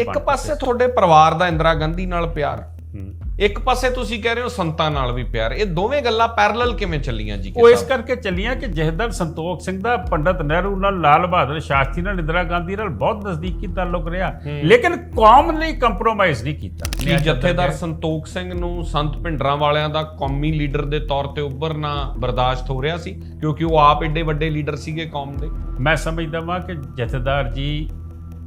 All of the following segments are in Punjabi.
ਇੱਕ ਪਾਸੇ ਤੁਹਾਡੇ ਪਰਿਵਾਰ ਦਾ ਇੰਦਰਾ ਗਾਂਧੀ ਨਾਲ ਪਿਆਰ। ਇੱਕ ਪਾਸੇ ਤੁਸੀਂ ਕਹਿ ਰਹੇ ਹੋ ਸੰਤਾਂ ਨਾਲ ਵੀ ਪਿਆਰ। ਇਹ ਦੋਵੇਂ ਗੱਲਾਂ ਪੈਰਲਲ ਕਿਵੇਂ ਚੱਲੀਆਂ ਜੀ ਉਹ ਇਸ ਕਰਕੇ ਚੱਲੀਆਂ ਕਿ ਜਹਦਰ ਸੰਤੋਖ ਸਿੰਘ ਦਾ ਪੰਡਤ ਨਹਿਰੂ ਨਾਲ ਲਾਲ ਬਹਾਦਰ ਸ਼ਾਸਤਰੀ ਨਾਲ ਇੰਦਰਾ ਗਾਂਧੀ ਨਾਲ ਬਹੁਤ ਨਜ਼ਦੀਕੀ ਤਾਲੁਕ ਰਿਹਾ। ਲੇਕਿਨ ਕੌਮ ਲਈ ਕੰਪਰੋਮਾਈਜ਼ ਨਹੀਂ ਕੀਤਾ। ਜਥੇਦਾਰ ਸੰਤੋਖ ਸਿੰਘ ਨੂੰ ਸੰਤ ਭਿੰਡਰਾਂ ਵਾਲਿਆਂ ਦਾ ਕੌਮੀ ਲੀਡਰ ਦੇ ਤੌਰ ਤੇ ਉੱਭਰਨਾ ਬਰਦਾਸ਼ਤ ਹੋ ਰਿਹਾ ਸੀ? ਕਿਉਂਕਿ ਉਹ ਆਪ ਏਡੇ ਵੱਡੇ ਲੀਡਰ ਸੀਗੇ ਕੌਮ ਦੇ। ਮੈਂ ਸਮਝਦਾ ਵਾਂ ਕਿ ਜਥੇਦਾਰ ਜੀ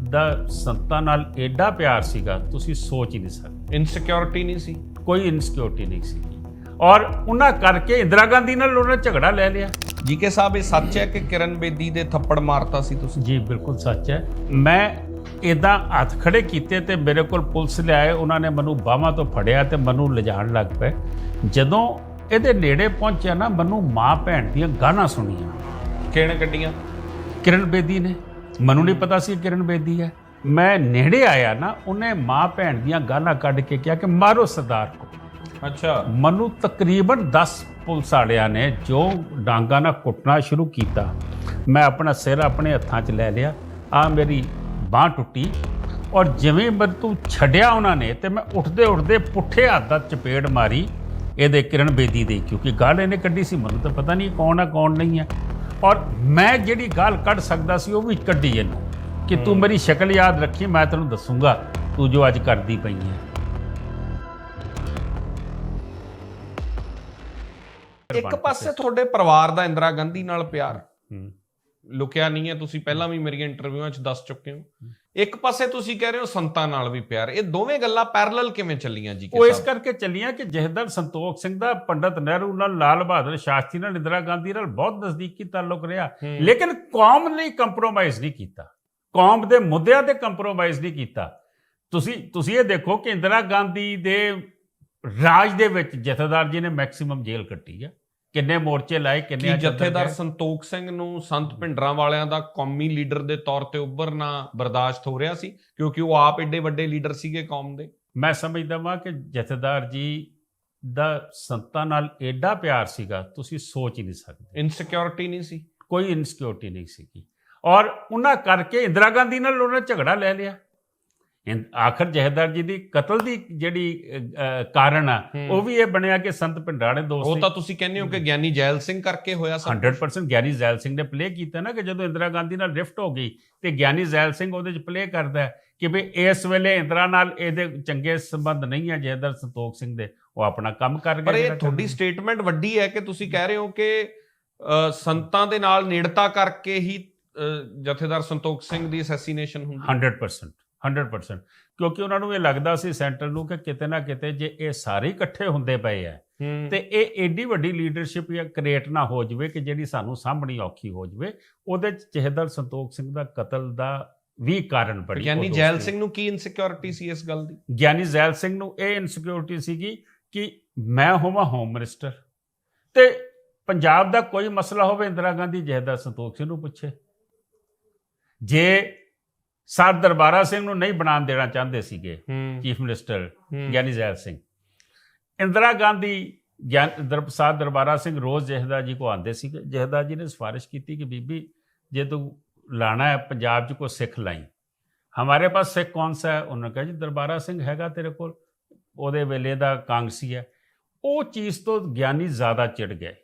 ਦਾ ਸੰਤਾਂ ਨਾਲ ਐਡਾ ਪਿਆਰ ਸੀਗਾ ਤੁਸੀਂ ਸੋਚ ਹੀ ਨਹੀਂ ਸਕਦੇ। ਇਨਸਿਕਿਉਰਿਟੀ ਨਹੀਂ ਸੀ। ਕੋਈ ਇਨਸਿਕਿਉਰਿਟੀ ਨਹੀਂ ਸੀ। ਔਰ ਉਹਨਾਂ ਕਰਕੇ ਇੰਦਰਾ ਗਾਂਧੀ ਨਾਲ ਉਹਨਾਂ ਝਗੜਾ ਲੈ ਲਿਆ। ਜੀਕੇ ਸਾਹਿਬ ਇਹ ਸੱਚ ਹੈ ਕਿ ਕਿਰਨ ਬੇਦੀ ਦੇ ਥੱਪੜ ਮਾਰਤਾ ਸੀ ਤੁਸੀਂ? ਜੀ ਬਿਲਕੁਲ ਸੱਚ ਹੈ। ਮੈਂ ਇਦਾਂ ਹੱਥ ਖੜੇ ਕੀਤੇ ਤੇ ਮੇਰੇ ਕੋਲ ਪੁਲਿਸ ਲਿਆਏ ਉਹਨਾਂ ਨੇ ਮੈਨੂੰ ਬਾਹਾਂ ਤੋਂ ਫੜਿਆ ਤੇ ਮੈਨੂੰ ਲਿਜਾਣ ਲੱਗ ਪਏ। ਜਦੋਂ ਇਹਦੇ ਨੇੜੇ ਪਹੁੰਚਿਆ ਨਾ ਮੈਨੂੰ ਮਾਂ ਭੈਣ ਦੀਆਂ ਗਾਣਾ ਸੁਣੀਆਂ। ਕਿਹੜੇ ਗੱਡੀਆਂ? ਕਿਰਨ ਬੇਦੀ ਨੇ। ਮੈਨੂੰ ਨਹੀਂ ਪਤਾ ਸੀ ਕਿਰਨ ਬੇਦੀ ਹੈ। ਮੈਂ ਨੇੜੇ ਆਇਆ ਨਾ ਉਹਨੇ ਮਾਂ ਭੈਣ ਦੀਆਂ ਗਾਲਾਂ ਕੱਢ ਕੇ ਕਿਹਾ ਕਿ ਮਾਰੋ ਸਰਦਾਰ ਕੋ। ਅੱਛਾ। ਮੈਨੂੰ ਤਕਰੀਬਨ 10 ਪੁਲਿਸ ਵਾਲਿਆਂ ਨੇ ਜੋ ਡਾਂਗਾ ਨਾਲ ਕੁੱਟਣਾ ਸ਼ੁਰੂ ਕੀਤਾ ਮੈਂ ਆਪਣਾ ਸਿਰ ਆਪਣੇ ਹੱਥਾਂ 'ਚ ਲੈ ਲਿਆ ਆ ਮੇਰੀ ਬਾਹ ਟੁੱਟੀ ਔਰ ਜਿਵੇਂ ਮੈਨੂੰ ਛੱਡਿਆ ਉਹਨਾਂ ਨੇ ਤੇ ਮੈਂ ਉੱਠਦੇ ਉੱਠਦੇ ਪੁੱਠੇ ਹੱਥ ਦਾ ਚਪੇੜ ਮਾਰੀ ਇਹਦੇ ਕਿਰਨ ਬੇਦੀ ਦੇ ਕਿਉਂਕਿ ਗਾਲ ਇਹਨੇ ਕੱਢੀ ਸੀ ਮੈਨੂੰ ਤਾਂ ਪਤਾ ਨਹੀਂ ਕੌਣ ਆ ਕੌਣ ਨਹੀਂ ਹੈ ਔਰ ਮੈਂ ਜਿਹੜੀ ਗਾਲ ਕੱਢ ਸਕਦਾ ਸੀ ਉਹ ਵੀ ਕੱਢੀ ਇਹਨੂੰ ਕਿ ਤੂੰ ਮੇਰੀ ਸ਼ਕਲ ਯਾਦ ਰੱਖੀ ਮੈਂ ਤੈਨੂੰ ਦੱਸੂਗਾ ਤੂੰ ਜੋ ਅੱਜ ਕਰਦੀ ਪਈ ਹੈ ਇੱਕ ਪਾਸੇ ਤੁਹਾਡੇ ਪਰਿਵਾਰ ਦਾ ਇੰਦਰਾ ਗਾਂਧੀ ਨਾਲ ਪਿਆਰ। ਹੂੰ। ਲੁਕਿਆ ਨਹੀਂ ਹੈ ਤੁਸੀਂ ਪਹਿਲਾਂ ਵੀ ਮੇਰੀਆਂ ਇੰਟਰਵਿਊਆਂ 'ਚ ਦੱਸ ਚੁੱਕੇ ਹੋ। ਇੱਕ ਪਾਸੇ ਤੁਸੀਂ ਕਹਿ ਰਹੇ ਹੋ ਸੰਤਾਂ ਨਾਲ ਵੀ ਪਿਆਰ ਇਹ ਦੋਵੇਂ ਗੱਲਾਂ ਪੈਰਲਲ ਕਿਵੇਂ ਚੱਲੀਆਂ ਜੀ ਉਹ ਇਸ ਕਰਕੇ ਚੱਲੀਆਂ ਕਿ ਜਹਦਰ ਸੰਤੋਖ ਸਿੰਘ ਦਾ ਪੰਡਤ ਨਹਿਰੂ ਨਾਲ ਲਾਲ ਬਹਾਦਰ ਸ਼ਾਸਤਰੀ ਨਾਲ ਇੰਦਰਾ ਗਾਂਧੀ ਨਾਲ ਬਹੁਤ ਨਜ਼ਦੀਕੀ ਤਾਲੁਕ ਰਿਹਾ। ਲੇਕਿਨ ਕੌਮ ਲਈ ਕੰਪਰੋਮਾਈਜ਼ ਨਹੀਂ ਕੀਤਾ। ਕੌਮ ਦੇ ਮੁੱਦਿਆਂ ਤੇ ਕੰਪਰੋਮਾਈਜ਼ ਨਹੀਂ ਕੀਤਾ। ਤੁਸੀਂ ਤੁਸੀਂ ਇਹ ਦੇਖੋ ਕਿ ਇੰਦਰਾ ਗਾਂਧੀ ਦੇ ਰਾਜ ਦੇ ਵਿੱਚ ਜਥੇਦਾਰ ਜੀ ਨੇ ਮੈਕਸਿਮਮ ਜੇਲ੍ਹ ਕੱਟੀ ਹੈ ਕਿੰਨੇ ਮੋਰਚੇ ਲਾਏ ਕੀ ਕਿੰਨੇ ਜਥੇਦਾਰ ਸੰਤੋਖ ਸਿੰਘ ਨੂੰ ਸੰਤ ਭਿੰਡਰਾਂ ਵਾਲਿਆਂ ਦਾ ਕੌਮੀ ਲੀਡਰ ਦੇ ਤੌਰ ਤੇ ਉੱਭਰਨਾ ਬਰਦਾਸ਼ਤ ਹੋ ਰਿਹਾ ਸੀ? ਕਿਉਂਕਿ ਉਹ ਆਪ ਏਡੇ ਵੱਡੇ ਲੀਡਰ ਸੀਗੇ ਕੌਮ ਦੇ। ਮੈਂ ਸਮਝਦਾ ਵਾਂ ਕਿ ਜਥੇਦਾਰ ਜੀ ਦਾ ਸੰਤਾਂ ਨਾਲ ਐਡਾ ਪਿਆਰ ਸੀਗਾ ਤੁਸੀਂ ਸੋਚ ਹੀ ਨਹੀਂ ਸਕਦੇ। ਇਨਸਿਕਿਉਰਿਟੀ ਨਹੀਂ ਸੀ? ਕੋਈ ਇਨਸਿਕਿਉਰਿਟੀ ਨਹੀਂ ਸੀਗੀ। ਔਰ ਉਹਨਾਂ ਕਰਕੇ ਇੰਦਰਾ ਗਾਂਧੀ ਨਾਲ ਉਹਨਾਂ ਝਗੜਾ ਲੈ ਲਿਆ। ਆਖਰ ਜਹੇਦਾਰ ਜੀ ਦੀ ਕਤਲ ਦੀ ਜਿਹੜੀ ਕਾਰਨ ਆ। ਉਹ ਵੀ ਇਹ ਬਣਿਆ ਕਿ ਸੰਤ ਉਹ ਦੋਸਤ ਤਾਂ ਤੁਸੀਂ ਕਹਿੰਦੇ ਹੋ ਕਿ ਗਿਆਨੀ ਜੈਲ ਸਿੰਘ ਕਰਕੇ ਹੋਇਆ ਸਭ 100% ਗਿਆਨੀ ਜ਼ੈਲ ਸਿੰਘ ਨੇ ਪਲੇ ਕੀਤਾ ਨਾ ਕਿ ਜਦੋਂ ਇੰਦਰਾ ਗਾਂਧੀ ਨਾਲ ਰਿਫਟ ਹੋ ਗਈ ਤੇ ਗਿਆਨੀ ਜ਼ੈਲ ਸਿੰਘ ਉਹਦੇ ਚ ਪਲੇ ਕਰਦਾ ਕਿ ਵੀ ਇਸ ਵੇਲੇ ਇੰਦਰਾ ਨਾਲ ਇਹਦੇ ਚੰਗੇ ਸੰਬੰਧ ਨਹੀਂ ਹੈ ਜਹੇਦਾਰ ਸੰਤੋਖ ਸਿੰਘ ਦੇ ਉਹ ਆਪਣਾ ਕੰਮ ਕਰ ਗਿਆ ਪਰ ਇਹ ਤੁਹਾਡੀ। ਸਟੇਟਮੈਂਟ ਵੱਡੀ ਹੈ ਕਿ ਤੁਸੀਂ ਕਹਿ ਰਹੇ ਹੋ ਕਿ ਸੰਤਾਂ ਦੇ ਨਾਲ ਨੇੜਤਾ ਕਰਕੇ ਹੀ ਜਥੇਦਾਰ ਸੰਤੋਖ ਸਿੰਘ ਦੀ ਅਸੈਸੀਨੇਸ਼ਨ ਹੁੰਦੀ 100% 100% ਕਿਉਂਕਿ ਉਹਨਾਂ ਨੂੰ ਇਹ ਲੱਗਦਾ ਸੀ ਸੈਂਟਰ ਨੂੰ ਕਿ ਕਿਤੇ ਨਾ ਕਿਤੇ ਜੇ ਇਹ ਸਾਰੇ ਇਕੱਠੇ ਹੁੰਦੇ ਪਏ ਆ ਤੇ ਇਹ ਏਡੀ ਵੱਡੀ ਲੀਡਰਸ਼ਿਪ ਜਾਂ ਕ੍ਰੀਏਟ ਨਾ ਹੋ ਜਵੇ ਕਿ ਜਿਹੜੀ ਸਾਨੂੰ ਸਾਹਮਣੀ ਔਖੀ ਹੋ ਜਵੇ ਉਹਦੇ ਚ ਜਹਦਰ ਸੰਤੋਖ ਸਿੰਘ ਦਾ ਕਤਲ ਦਾ ਵੀ ਕਾਰਨ ਬਣੀ ਗਿਆਨੀ ਜੈਲ। ਸਿੰਘ ਨੂੰ ਕੀ ਇਨਸਿਕਿਉਰਿਟੀ ਸੀ ਇਸ ਗੱਲ ਦੀ? ਗਿਆਨੀ ਜ਼ੈਲ ਸਿੰਘ ਨੂੰ ਇਹ ਇਨਸਿਕਿਉਰਿਟੀ ਸੀਗੀ ਕਿ ਮੈਂ ਹੋਵਾਂ ਹੋਮ ਮਿਨਿਸਟਰ ਤੇ ਪੰਜਾਬ ਦਾ ਕੋਈ ਮਸਲਾ ਹੋਵੇ ਇੰਦਰਾ ਗਾਂਧੀ ਜਹਦਰ ਸੰਤੋਖ ਸਿੰਘ ਨੂੰ ਪੁੱਛੇ। ਜੇ ਸਰ ਦਰਬਾਰਾ ਸਿੰਘ ਨੂੰ ਨਹੀਂ ਬਣਾਉਣ ਦੇਣਾ ਚਾਹੁੰਦੇ ਸੀਗੇ ਚੀਫ ਮਿਨਿਸਟਰ। ਗਿਆਨੀ ਜ਼ੈਲ ਸਿੰਘ। ਇੰਦਰਾ ਗਾਂਧੀ ਗਿਆਨ ਦਰਪ੍ਰਸਾਦ ਦਰਬਾਰਾ ਸਿੰਘ ਰੋਜ਼ ਜਹਦਾ ਜੀ ਕੋ ਆਉਂਦੇ ਸੀਗੇ ਜਹਦਾ ਜੀ ਨੇ ਸਿਫਾਰਿਸ਼ ਕੀਤੀ ਕਿ ਬੀਬੀ ਜੇ ਤੂੰ ਲਾਣਾ ਹੈ ਪੰਜਾਬ 'ਚ ਕੋ ਸਿੱਖ ਲਾਈ। ਹਮਾਰੇ ਪਾਸ ਸਿੱਖ ਕੌਣ ਸਾ ਹੈ? ਉਹਨਾਂ ਕਿਹਾ ਜੀ ਦਰਬਾਰਾ ਸਿੰਘ ਹੈਗਾ ਤੇਰੇ ਕੋਲ ਉਹਦੇ ਵੇਲੇ ਦਾ ਕਾਂਗਸੀ ਹੈ। ਉਹ ਚੀਜ਼ ਤੋਂ ਗਿਆਨੀ ਜ਼ਿਆਦਾ ਚਿੜ ਗਏ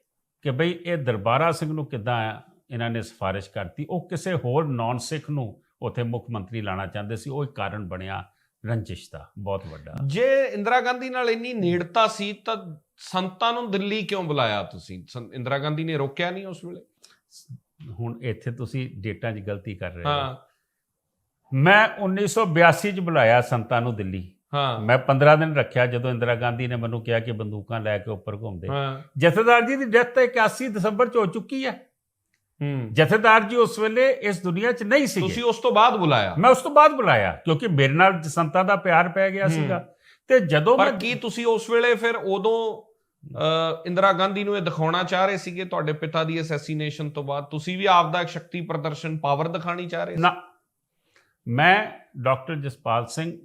ਕਿ ਬਈ ਇਹ ਦਰਬਾਰਾ ਸਿੰਘ ਨੂੰ ਕਿੱਦਾਂ ਇਹਨਾਂ ਨੇ ਸਿਫਾਰਿਸ਼ ਕਰਤੀ ਉਹ ਕਿਸੇ ਹੋਰ ਨਾਨ ਸਿੱਖ ਨੂੰ ਉੱਥੇ ਮੁੱਖ ਮੰਤਰੀ ਲਾਣਾ ਚਾਹੁੰਦੇ ਸੀ ਉਹ ਇੱਕ ਕਾਰਨ ਬਣਿਆ ਰੰਜਿਸ਼ ਦਾ ਬਹੁਤ ਵੱਡਾ। ਜੇ ਇੰਦਰਾ ਗਾਂਧੀ ਨਾਲ ਇੰਨੀ ਨੇੜਤਾ ਸੀ ਤਾਂ ਸੰਤਾਂ ਨੂੰ ਦਿੱਲੀ ਕਿਉਂ ਬੁਲਾਇਆ ਤੁਸੀਂ? ਇੰਦਰਾ ਗਾਂਧੀ ਨੇ ਰੋਕਿਆ ਨਹੀਂ ਉਸ ਵੇਲੇ? ਹੁਣ ਇੱਥੇ ਤੁਸੀਂ ਡੇਟਾਂ 'ਚ ਗਲਤੀ ਕਰ ਰਹੇ ਹਾਂ। ਹੋ। ਮੈਂ 1982 'ਚ ਬੁਲਾਇਆ ਸੰਤਾਂ ਨੂੰ ਦਿੱਲੀ। ਹਾਂ। ਮੈਂ 15 ਦਿਨ ਰੱਖਿਆ ਜਦੋਂ ਇੰਦਰਾ ਗਾਂਧੀ ਨੇ ਮੈਨੂੰ ਕਿਹਾ ਕਿ ਬੰਦੂਕਾਂ ਲੈ ਕੇ ਉੱਪਰ ਘੁੰਮਦੇ। ਜਥੇਦਾਰ ਜੀ ਦੀ ਡੈਥ ਤਾਂ 81 ਦਸੰਬਰ 'ਚ ਹੋ ਚੁੱਕੀ ਹੂੰ। ਜਥੇਦਾਰ ਜੀ ਉਸ ਵੇਲੇ ਇਸ ਦੁਨੀਆ 'ਚ ਨਹੀਂ ਤੁਸੀਂ ਸੀਗੇ ਉਸ ਤੋਂ ਬਾਅਦ ਬੁਲਾਇਆ। ਮੈਂ ਉਸ ਤੋਂ ਬਾਅਦ ਬੁਲਾਇਆ ਕਿਉਂਕਿ ਮੇਰੇ ਨਾਲ ਸੰਤਾਂ ਦਾ ਪਿਆਰ ਪੈ ਗਿਆ। ਸੀਗਾ। ਤੇ ਜਦੋਂ ਪਰ ਮੈਂ ਕੀ ਤੁਸੀਂ ਉਸ ਵੇਲੇ ਫਿਰ ਉਦੋਂ ਇੰਦਰਾ ਗਾਂਧੀ ਨੂੰ ਇਹ ਦਿਖਾਉਣਾ ਚਾਹ ਰਹੇ ਸੀਗੇ ਤੁਹਾਡੇ ਪਿਤਾ ਦੀ ਅਸੈਸੀਨੇਸ਼ਨ ਤੋਂ ਬਾਅਦ? ਤੁਸੀਂ ਵੀ ਆਪ ਦਾ ਇੱਕ ਸ਼ਕਤੀ ਪ੍ਰਦਰਸ਼ਨ ਪਾਵਰ ਦਿਖਾਣੀ ਚਾਹ ਰਹੇ ਸੀ? ਨਾ। ਮੈਂ ਡਾਕਟਰ ਜਸਪਾਲ ਸਿੰਘ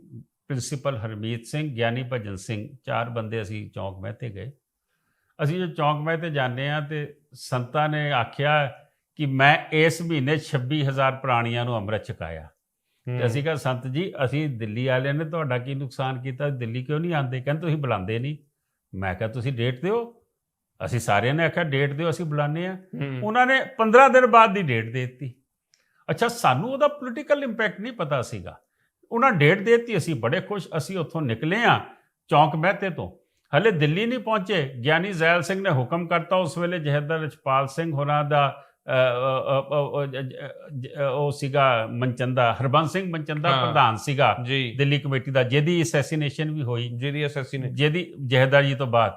ਪ੍ਰਿੰਸੀਪਲ ਹਰਮੀਤ ਸਿੰਘ ਗਿਆਨੀ ਭਜਨ ਸਿੰਘ ਚਾਰ ਬੰਦੇ ਅਸੀਂ ਚੌਂਕ ਮਹਿਤੇ ਗਏ। ਅਸੀਂ ਜੋ ਚੌਂਕ ਮਹਿਤੇ ਜਾਂਦੇ ਆ ਤੇ ਸੰਤਾਂ ਨੇ ਆਖਿਆ ਕਿ ਮੈਂ ਇਸ ਮਹੀਨੇ 26000 ਪ੍ਰਾਣੀਆਂ ਨੂੰ ਅੰਮ੍ਰਿਤ ਛਕਾਇਆ। ਤੇ ਅਸੀਂ ਕਿਹਾ ਸੰਤ ਜੀ ਅਸੀਂ ਦਿੱਲੀ ਵਾਲਿਆਂ ਨੇ ਤੁਹਾਡਾ ਕੀ ਨੁਕਸਾਨ ਕੀਤਾ? ਦਿੱਲੀ ਕਿਉਂ ਨਹੀਂ ਆਉਂਦੇ? ਕਹਿੰਦੇ ਤੁਸੀਂ ਬੁਲਾਉਂਦੇ ਨਹੀਂ। ਮੈਂ ਕਿਹਾ ਤੁਸੀਂ ਡੇਟ ਦਿਓ। ਅਸੀਂ ਸਾਰਿਆਂ ਨੇ ਆਖਿਆ ਡੇਟ ਦਿਓ ਅਸੀਂ ਬੁਲਾਉਂਦੇ ਆ ਉਹਨਾਂ ਨੇ 15 ਦਿਨ ਬਾਅਦ ਦੀ ਡੇਟ ਦੇ ਦਿੱਤੀ। ਅੱਛਾ ਸਾਨੂੰ ਉਹਦਾ ਪੋਲੀਟੀਕਲ ਇੰਪੈਕਟ ਨਹੀਂ ਪਤਾ ਸੀਗਾ। ਉਹਨਾਂ ਡੇਟ ਦੇ ਦਿੱਤੀ ਅਸੀਂ ਬੜੇ ਖੁਸ਼ ਅਸੀਂ ਉੱਥੋਂ ਨਿਕਲੇ ਆ ਚੌਂਕ ਮਹਿਤੇ ਤੋਂ। ਹਲੇ ਦਿੱਲੀ ਨਹੀਂ ਪਹੁੰਚੇ। ਗਿਆਨੀ ਜ਼ੈਲ ਸਿੰਘ ਨੇ ਹੁਕਮ ਕਰਤਾ ਉਸ ਵੇਲੇ ਜਹਦਰ ਰਛਪਾਲ ਸਿੰਘ ਹੋਰਾਂ ਦਾ ਉਹ ਸੀਗਾ ਮਨਚੰਦਾ ਹਰਬੰਸ ਸਿੰਘ ਮਨਚੰਦਾ। ਪ੍ਰਧਾਨ ਸੀਗਾ ਜੀ। ਦਿੱਲੀ ਕਮੇਟੀ ਦਾ ਜਿਹਦੀ ਅਸੈਸੀਨੇਸ਼ਨ ਵੀ ਹੋਈ। ਜਿਹਦੀ ਐਸਐਸਸੀ ਨੇ ਜਿਹਦੀ ਜਹਦਾਰੀ ਤੋਂ ਬਾਅਦ।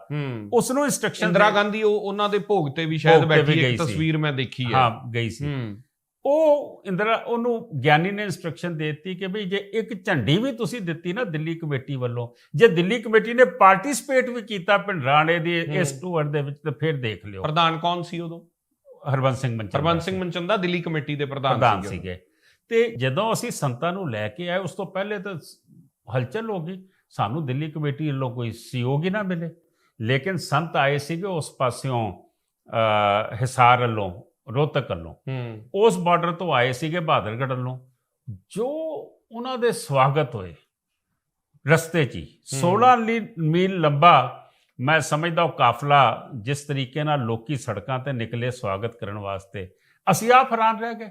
ਉਸ ਨੂੰ ਇੰਸਟਰਕਸ਼ਨ ਇੰਦਰਾ ਗਾਂਧੀ ਉਹ ਉਹਨਾਂ ਦੇ ਭੋਗ ਤੇ ਵੀ ਸ਼ਾਇਦ ਬੈਠੀ ਇੱਕ। ਤਸਵੀਰ ਮੈਂ ਦੇਖੀ ਹੈ। ਹਾਂ ਗਈ ਸੀ। ਉਹ ਇੰਦਰਾ ਉਹਨੂੰ ਗਿਆਨੀ ਨੇ ਇਨਸਟਰਕਸ਼ਨ ਦਿੱਤੀ ਕਿ ਭਈ ਜੇ ਇੱਕ ਝੰਡੀ ਵੀ ਤੁਸੀਂ ਦਿੱਤੀ ਨਾ ਦਿੱਲੀ ਕਮੇਟੀ ਵੱਲੋਂ ਜੇ ਦਿੱਲੀ ਕਮੇਟੀ ਨੇ ਪਾਰਟਿਸਿਪੇਟ ਵੀ ਕੀਤਾ ਪਿੰਡਰਾਣੇ ਦੀ ਇਸ। ਟੂਰ ਦੇ ਵਿੱਚ ਤਾਂ ਫਿਰ ਦੇਖ ਲਿਓ। ਪ੍ਰਧਾਨ ਕੌਣ ਸੀ ਉਦੋਂ? ਹਰਬੰਸ ਸਿੰਘ ਮਨਚੰਦਾ ਹਰਬੰਸ ਸਿੰਘ ਮਨਚੰਦਾ ਦਿੱਲੀ ਕਮੇਟੀ ਦੇ ਪ੍ਰਧਾਨ ਸੀਗੇ ਤੇ ਜਦੋਂ ਅਸੀਂ ਸੰਤਾਂ ਨੂੰ ਲੈ ਕੇ ਆਏ ਉਸ ਤੋਂ ਪਹਿਲੇ ਤਾਂ ਹਲਚਲ ਹੋ ਗਈ। ਸਾਨੂੰ ਦਿੱਲੀ ਕਮੇਟੀ ਵੱਲੋਂ ਕੋਈ ਸਹਿਯੋਗ ਹੀ ਨਾ ਮਿਲੇ। ਲੇਕਿਨ ਸੰਤ ਆਏ ਸੀਗੇ ਉਸ ਪਾਸਿਓਂ ਹਿਸਾਰ ਵੱਲੋਂ ਰੋਹਤਕ ਵੱਲੋਂ। ਉਸ ਬਾਰਡਰ ਤੋਂ ਆਏ ਸੀਗੇ ਬਹਾਦਰਗੜ੍ਹ ਵੱਲੋਂ। ਜੋ ਉਹਨਾਂ ਦੇ ਸਵਾਗਤ ਹੋਏ ਰਸਤੇ 'ਚ ਹੀ। 16 ਲੀ- ਮੀਲ ਲੰਬਾ ਮੈਂ ਸਮਝਦਾ ਉਹ ਕਾਫਲਾ ਜਿਸ ਤਰੀਕੇ ਨਾਲ ਲੋਕੀ ਸੜਕਾਂ ਤੇ ਨਿਕਲੇ ਸਵਾਗਤ ਕਰਨ ਵਾਸਤੇ ਅਸੀਂ ਆਪ ਹੈਰਾਨ ਰਹਿ ਗਏ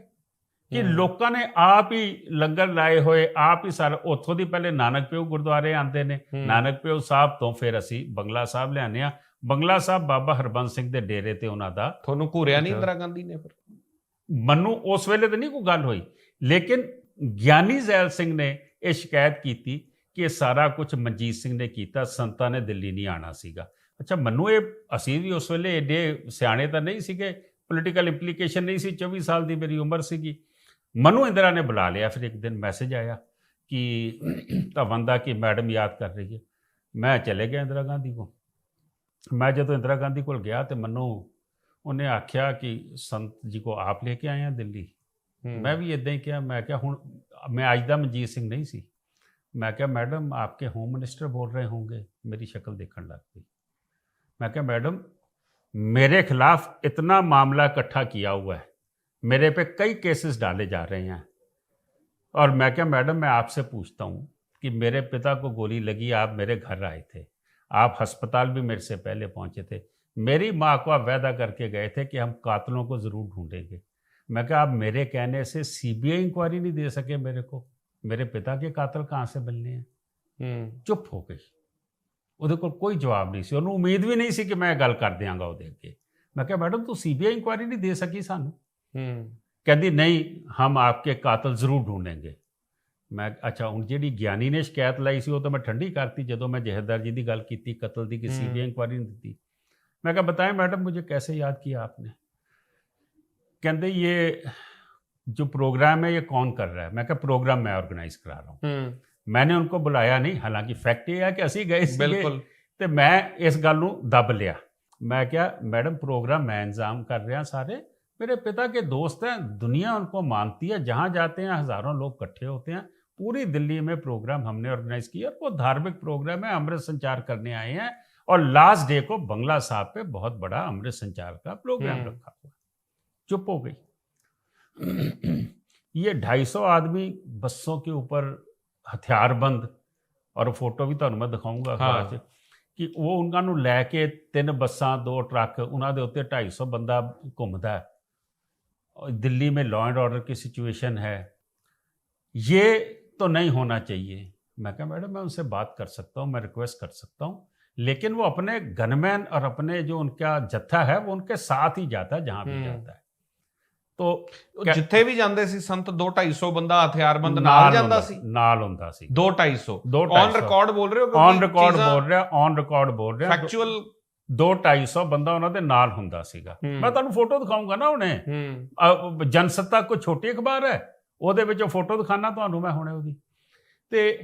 ਕਿ। ਲੋਕਾਂ ਨੇ ਆਪ ਹੀ ਲੰਗਰ ਲਾਏ ਹੋਏ ਆਪ ਹੀ ਸਾਰਾ ਉੱਥੋਂ ਦੀ ਪਹਿਲੇ ਨਾਨਕ ਪਿਓ ਗੁਰਦੁਆਰੇ ਆਉਂਦੇ ਨੇ। ਨਾਨਕ ਪਿਓ ਸਾਹਿਬ ਤੋਂ ਫਿਰ ਅਸੀਂ ਬੰਗਲਾ ਸਾਹਿਬ ਲਿਆਨੇ ਆ ਬੰਗਲਾ ਸਾਹਿਬ ਬਾਬਾ ਹਰਬੰਸ ਸਿੰਘ ਦੇ ਡੇਰੇ ਤੇ ਉਹਨਾਂ ਦਾ ਤੁਹਾਨੂੰ ਘੂਰਿਆ ਨਹੀਂ। ਇੰਦਰਾ ਗਾਂਧੀ ਨੇ ਫਿਰ ਮੈਨੂੰ ਉਸ ਵੇਲੇ ਤਾਂ ਨਹੀਂ ਕੋਈ ਗੱਲ ਹੋਈ ਲੇਕਿਨ ਗਿਆਨੀ ਜ਼ੈਲ ਸਿੰਘ ਨੇ ਇਹ ਸ਼ਿਕਾਇਤ ਕੀਤੀ ਕਿ ਇਹ ਸਾਰਾ ਕੁਝ ਮਨਜੀਤ ਸਿੰਘ ਨੇ ਕੀਤਾ ਸੰਤਾਂ ਨੇ ਦਿੱਲੀ ਨਹੀਂ ਆਣਾ ਸੀਗਾ। ਅੱਛਾ ਮੈਨੂੰ ਇਹ ਅਸੀਂ ਵੀ ਉਸ ਵੇਲੇ ਏਡੇ ਸਿਆਣੇ ਤਾਂ ਨਹੀਂ ਸੀਗੇ ਪੋਲੀਟੀਕਲ ਇੰਪਲੀਕੇਸ਼ਨ ਨਹੀਂ ਸੀ 24 ਸਾਲ ਦੀ ਮੇਰੀ ਉਮਰ ਸੀਗੀ। ਮਨੂੰ ਇੰਦਰਾ ਨੇ ਬੁਲਾ ਲਿਆ ਫਿਰ ਇੱਕ ਦਿਨ ਮੈਸੇਜ ਆਇਆ ਕਿ ਧਵਨ ਦਾ ਕਿ ਮੈਡਮ ਯਾਦ ਕਰ ਰਹੀ ਹੈ। ਮੈਂ ਚਲੇ ਗਿਆ ਇੰਦਰਾ ਗਾਂਧੀ ਕੋ ਮੈਂ ਜਦੋਂ ਇੰਦਰਾ ਗਾਂਧੀ ਕੋਲ ਗਿਆ ਤੇ ਮੈਨੂੰ ਉਹਨੇ ਆਖਿਆ ਕਿ ਸੰਤ ਜੀ ਕੋ ਆਪ ਲੈ ਕੇ ਆਏ ਆ ਦਿੱਲੀ। ਮੈਂ ਵੀ ਇਦਾਂ ਹੀ ਕਿਹਾ ਮੈਂ ਕਿਹਾ ਹੁਣ ਮੈਂ ਅੱਜ ਦਾ ਮਨਜੀਤ ਸਿੰਘ ਨਹੀਂ ਸੀ। ਮੈਂ ਕਿਹਾ ਮੈਡਮ ਆਪਕੇ ਹੋਮ ਮਿਨਿਸਟਰ बोल रहे होंगे मेरी शक्ल देखने लग गई मैं क्या मैडम मेरे खिलाफ इतना मामला इकट्ठा किया हुआ है मेरे पे कई केसेस डाले जा रहे हैं और मैं क्या मैडम मैं आपसे पूछता हूँ कि मेरे पिता को गोली लगी आप मेरे घर आए थे आप अस्पताल भी मेरे से पहले पहुंचे थे मेरी माँ को आप वायदा करके गए थे कि हम कातलों को ज़रूर ढूंढेंगे मैं कहा आप मेरे कहने से सीबीआई इंक्वायरी नहीं दे सके मेरे को ਮੇਰੇ ਪਿਤਾ ਕੇ ਕਾਤਲ ਕਹਾਂ ਸੇ ਮਿਲਨੇ ਹੈ ਹੂੰ। ਚੁੱਪ ਹੋ ਗਈ। ਉਹਦੇ ਕੋਲ ਕੋਈ ਜਵਾਬ ਨਹੀਂ ਸੀ। ਉਹਨੂੰ ਉਮੀਦ ਵੀ ਨਹੀਂ ਸੀ ਕਿ ਮੈਂ ਗੱਲ ਕਰ ਦਿਆਂਗਾ ਉਹਦੇ ਅੱਗੇ। ਮੈਂ ਕਿਹਾ ਮੈਡਮ ਤੂੰ ਸੀਬੀਆਈ ਇਨਕੁਆਇਰੀ ਨਹੀਂ ਦੇ ਸਕੀ ਸਾਨੂੰ? ਹੂੰ। ਕਹਿੰਦੀ ਨਹੀਂ ਹਮ ਆਪਕੇ ਕਾਤਲ ਜ਼ਰੂਰ ਢੂੰਡेंगे ਮੈਂ ਅੱਛਾ ਹੁਣ ਜਿਹੜੀ ਗਿਆਨੀ ਨੇ ਸ਼ਿਕਾਇਤ ਲਾਈ ਸੀ ਉਹ ਤਾਂ ਮੈਂ ਠੰਡੀ ਕਰਤੀ ਜਦੋਂ ਮੈਂ ਜਹੇਦਾਰ ਜੀ ਦੀ ਗੱਲ ਕੀਤੀ ਕਤਲ ਦੀ ਕਿ ਸੀਬੀਆਈ ਇਨਕੁਆਇਰੀ ਨਹੀਂ ਦਿੱਤੀ। ਮੈਂ ਕਿਹਾ ਬਤਾਏ ਮੈਡਮ ਮੁਝੇ ਕੈਸੇ ਯਾਦ ਕੀਤਾ ਆਪਨੇ? ਕਹਿੰਦੇ ਇਹ जो प्रोग्राम है ये कौन कर रहा है मैं कहा प्रोग्राम मैं ऑर्गेनाइज करा रहा हूँ ਹੂੰ मैंने उनको बुलाया नहीं हालांकि फैक्ट ये है कि ਅਸੀਂ ਗਏ ਸੀਗੇ ਬਿਲਕੁਲ ਤੇ ਮੈਂ ਇਸ ਗੱਲ ਨੂੰ ਦੱਬ ਲਿਆ ਮੈਂ ਕਿਹਾ मैडम प्रोग्राम मैं इंतजाम कर रहा सारे मेरे पिता के दोस्त हैं दुनिया उनको मानती है जहाँ जाते हैं हज़ारों लोग इकट्ठे होते हैं पूरी दिल्ली में प्रोग्राम हमने ऑर्गेनाइज किया और वो धार्मिक प्रोग्राम है अमृत संचार करने आए हैं और लास्ट डे को बंगला साहब पे बहुत बड़ा अमृत संचार का प्रोग्राम हम्म। रखा हुआ चुप हो गई ये 250 आदमी बसों के ऊपर ਹਥਿਆਰਬੰਦ ਔਰ ਫੋਟੋ ਵੀ ਤੁਹਾਨੂੰ ਮੈਂ ਦਿਖਾਉਂਗਾ ਅਖਬਾਰ 'ਚ ਕਿ ਉਹ ਉਹਨਾਂ ਨੂੰ ਲੈ ਕੇ ਤਿੰਨ ਬੱਸਾਂ ਦੋ ਟਰੱਕ ਉਹਨਾਂ ਦੇ ਉੱਤੇ 250 ਬੰਦਾ ਘੁੰਮਦਾ ਹੈ और दिल्ली में लॉ एंड ऑर्डर की सिचुएशन है ये तो नहीं होना चाहिए मैं कहा मैडम मैं उनसे बात कर सकता हूँ मैं रिक्वेस्ट कर सकता हूँ लेकिन वो अपने गनमैन और अपने जो उनका जत्था है वो उनके साथ ही जाता है जहाँ भी हम्म। जाता है ਉਹ ਕਿਆ- ਜਿੱਥੇ ਵੀ ਜਾਂਦੇ ਸੀ ਸੰਤ 2 250 ਬੰਦਾ ਹਥਿਆਰਬੰਦ ਨਾਲ ਜਾਂਦਾ ਸੀ? ਨਾਲ ਹੁੰਦਾ ਸੀ। 2 250 ਦੋ ਔਨ 250 ਰਿਕਾਰਡ ਬੋਲ ਰਹੇ ਹੋ ਔਨ ਰਿਕਾਰਡ ਬੋਲ ਰਿਹਾ ਔਨ ਰਿਕਾਰਡ ਬੋਲ ਰਿਹਾ। ਫੈਕਚੁਅਲ ਦੋ 250 ਬੰਦਾ ਉਹਨਾਂ ਦੇ ਨਾਲ ਹੁੰਦਾ ਸੀਗਾ। ਮੈਂ ਤੁਹਾਨੂੰ ਫੋਟੋ ਦਿਖਾਉਂਗਾ ਨਾ ਹੁਣੇ। ਜਨਸੱਤਾ ਕੋਈ ਛੋਟੀ ਅਖਬਾਰ ਹੈ? ਉਹਦੇ ਵਿੱਚ ਫੋਟੋ ਦਿਖਾਣਾ ਤੁਹਾਨੂੰ ਮੈਂ ਹੁਣੇ ਉਹਦੀ। ਤੇ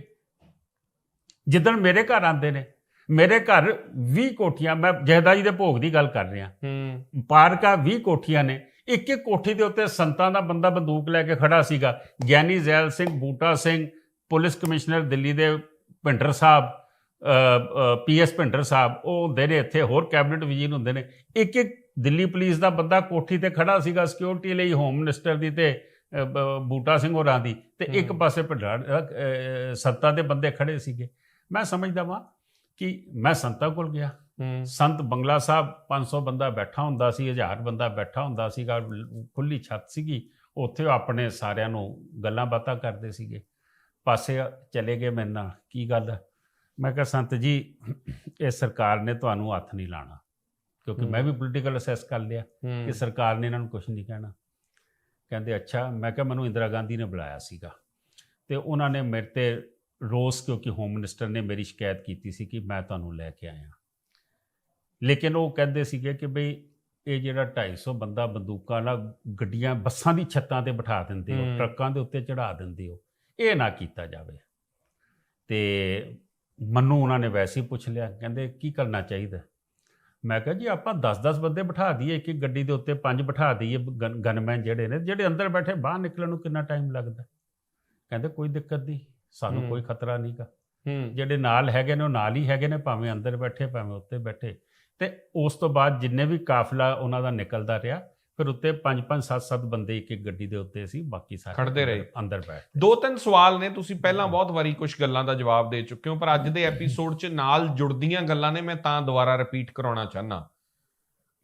ਜਿੱਦਣ ਮੇਰੇ ਘਰ ਆਉਂਦੇ ਨੇ ਮੇਰੇ ਘਰ 20 ਕੋਠੀਆਂ ਮੈਂ ਜਹਦਾ ਜੀ ਦੇ ਭੋਗ ਦੀ ਗੱਲ ਕਰ ਰਿਹਾ। ਹੂੰ। ਪਾਰਕਾ 20 ਕੋਠੀਆਂ ਨੇ ਇੱਕ ਇੱਕ ਕੋਠੀ ਦੇ ਉੱਤੇ ਸੰਤਾਂ ਦਾ ਬੰਦਾ ਬੰਦੂਕ ਲੈ ਕੇ ਖੜਾ ਸੀਗਾ। ਗਿਆਨੀ ਜ਼ੈਲ ਸਿੰਘ ਬੂਟਾ ਸਿੰਘ ਪੁਲਿਸ ਕਮਿਸ਼ਨਰ ਦਿੱਲੀ ਦੇ ਭਿੰਡਰ ਸਾਹਿਬ ਪੀਐਸ ਭਿੰਡਰ ਸਾਹਿਬ ਉਹ ਹੁੰਦੇ ਨੇ ਇੱਥੇ ਹੋਰ ਕੈਬਨਿਟ ਵਜ਼ੀਰ ਹੁੰਦੇ ਨੇ। ਇੱਕ ਇੱਕ ਦਿੱਲੀ ਪੁਲਿਸ ਦਾ ਬੰਦਾ ਕੋਠੀ ਤੇ ਖੜਾ ਸੀਗਾ ਸਿਕਿਉਰਿਟੀ ਲਈ ਹੋਮ ਮਿਨਿਸਟਰ ਦੀ ਤੇ ਬੂਟਾ ਸਿੰਘ ਹੋਰਾਂ ਦੀ। ਤੇ ਇੱਕ। ਪਾਸੇ ਭੰਡਾਰ ਸੰਤਾਂ ਦੇ ਬੰਦੇ ਖੜੇ ਸੀਗੇ। ਮੈਂ ਸਮਝਦਾ ਵਾਂ ਕਿ ਮੈਂ ਸੰਤਾਂ ਕੋਲ ਗਿਆ। ਸੰਤ ਬੰਗਲਾ ਸਾਹਿਬ 500 ਬੰਦਾ ਬੈਠਾ ਹੁੰਦਾ ਸੀ 1000 ਬੰਦਾ ਬੈਠਾ ਹੁੰਦਾ ਸੀਗਾ ਖੁੱਲੀ ਛੱਤ ਸੀਗੀ। ਉੱਥੇ ਆਪਣੇ ਸਾਰਿਆਂ ਨੂੰ ਗੱਲਾਂ ਬਾਤਾਂ ਕਰਦੇ ਸੀਗੇ। ਪਾਸੇ ਚਲੇ ਗਏ ਮੇਰੇ ਨਾਲ। ਕੀ ਗੱਲ? ਮੈਂ ਕਿਹਾ ਸੰਤ ਜੀ ਇਹ ਸਰਕਾਰ ਨੇ ਤੁਹਾਨੂੰ ਹੱਥ ਨਹੀਂ ਲਾਣਾ। ਕਿਉਂਕਿ। ਮੈਂ ਵੀ ਪੋਲੀਟੀਕਲ ਅਸੈਸ ਕਰ ਲਿਆ ਕਿ ਸਰਕਾਰ ਨੇ ਇਹਨਾਂ ਨੂੰ ਕੁਝ ਨਹੀਂ ਕਹਿਣਾ। ਕਹਿੰਦੇ ਅੱਛਾ। ਮੈਂ ਕਿਹਾ ਮੈਨੂੰ ਇੰਦਰਾ ਗਾਂਧੀ ਨੇ ਬੁਲਾਇਆ ਸੀਗਾ। ਤੇ ਉਹਨਾਂ ਨੇ ਮੇਰੇ ਤੇ ਰੋਸ ਕਿਉਂਕਿ ਹੋਮ ਮਿਨਿਸਟਰ ਨੇ ਮੇਰੀ ਸ਼ਿਕਾਇਤ ਕੀਤੀ ਸੀ ਕਿ ਮੈਂ ਤੁਹਾਨੂੰ ਲੈ ਕੇ ਆਇਆ। ਲੇਕਿਨ ਉਹ ਕਹਿੰਦੇ ਸੀਗੇ ਕਿ ਬਈ ਇਹ ਜਿਹੜਾ 250 ਬੰਦਾ ਬੰਦੂਕਾਂ ਨਾਲ ਗੱਡੀਆਂ ਬੱਸਾਂ ਦੀ ਛੱਤਾਂ ਤੇ ਬਿਠਾ ਦਿੰਦੇ ਹੋ। ਟਰੱਕਾਂ ਦੇ ਉੱਤੇ ਚੜਾ ਦਿੰਦੇ ਹੋ ਇਹ ਨਾ ਕੀਤਾ ਜਾਵੇ। ਤੇ ਮੈਨੂੰ ਉਹਨਾਂ ਨੇ ਵੈਸੇ ਹੀ ਪੁੱਛ ਲਿਆ ਕਹਿੰਦੇ ਕੀ ਕਰਨਾ ਚਾਹੀਦਾ? ਮੈਂ ਕਿਹਾ ਜੀ ਆਪਾਂ 10-10 ਬੰਦੇ ਬਿਠਾ ਦਈਏ ਇੱਕ ਇੱਕ ਗੱਡੀ ਦੇ ਉੱਤੇ ਪੰਜ ਬਿਠਾ ਦਈਏ ਗਨ- ਗਨਮੈਨ ਜਿਹੜੇ ਨੇ ਜਿਹੜੇ ਅੰਦਰ ਬੈਠੇ ਬਾਹਰ ਨਿਕਲਣ ਨੂੰ ਕਿੰਨਾ ਟਾਈਮ ਲੱਗਦਾ? ਕਹਿੰਦੇ ਕੋਈ ਦਿੱਕਤ ਨਹੀਂ ਸਾਨੂੰ। ਕੋਈ ਖਤਰਾ ਨਹੀਂਗਾ ਜਿਹੜੇ ਨਾਲ ਹੈਗੇ ਨੇ ਉਹ ਨਾਲ ਹੀ ਹੈਗੇ ਨੇ ਭਾਵੇਂ ਅੰਦਰ ਬੈਠੇ ਭਾਵੇਂ ਉੱਤੇ ਬੈਠੇ। ਤੇ ਉਸ ਤੋਂ ਬਾਅਦ ਜਿੰਨੇ ਵੀ ਕਾਫਲਾ ਉਹਨਾਂ ਦਾ ਨਿਕਲਦਾ ਰਿਹਾ ਫਿਰ ਉੱਤੇ 5-5 7-7 ਬੰਦੇ ਇੱਕ ਇੱਕ ਗੱਡੀ ਦੇ ਉੱਤੇ ਸੀ ਬਾਕੀ ਸਾਰੇ ਖੜਦੇ ਰਹੇ। ਅੰਦਰ ਬੈਠ ਦੋ ਤਿੰਨ ਸਵਾਲ ਨੇ ਤੁਸੀਂ ਪਹਿਲਾਂ ਬਹੁਤ ਵਾਰੀ ਕੁਝ ਗੱਲਾਂ ਦਾ ਜਵਾਬ ਦੇ ਚੁੱਕੇ ਹੋ ਪਰ ਅੱਜ ਦੇ ਐਪੀਸੋਡ 'ਚ ਨਾਲ ਜੁੜਦੀਆਂ ਗੱਲਾਂ ਨੇ ਮੈਂ ਤਾਂ ਦੁਬਾਰਾ ਰਿਪੀਟ ਕਰਾਉਣਾ ਚਾਹਨਾ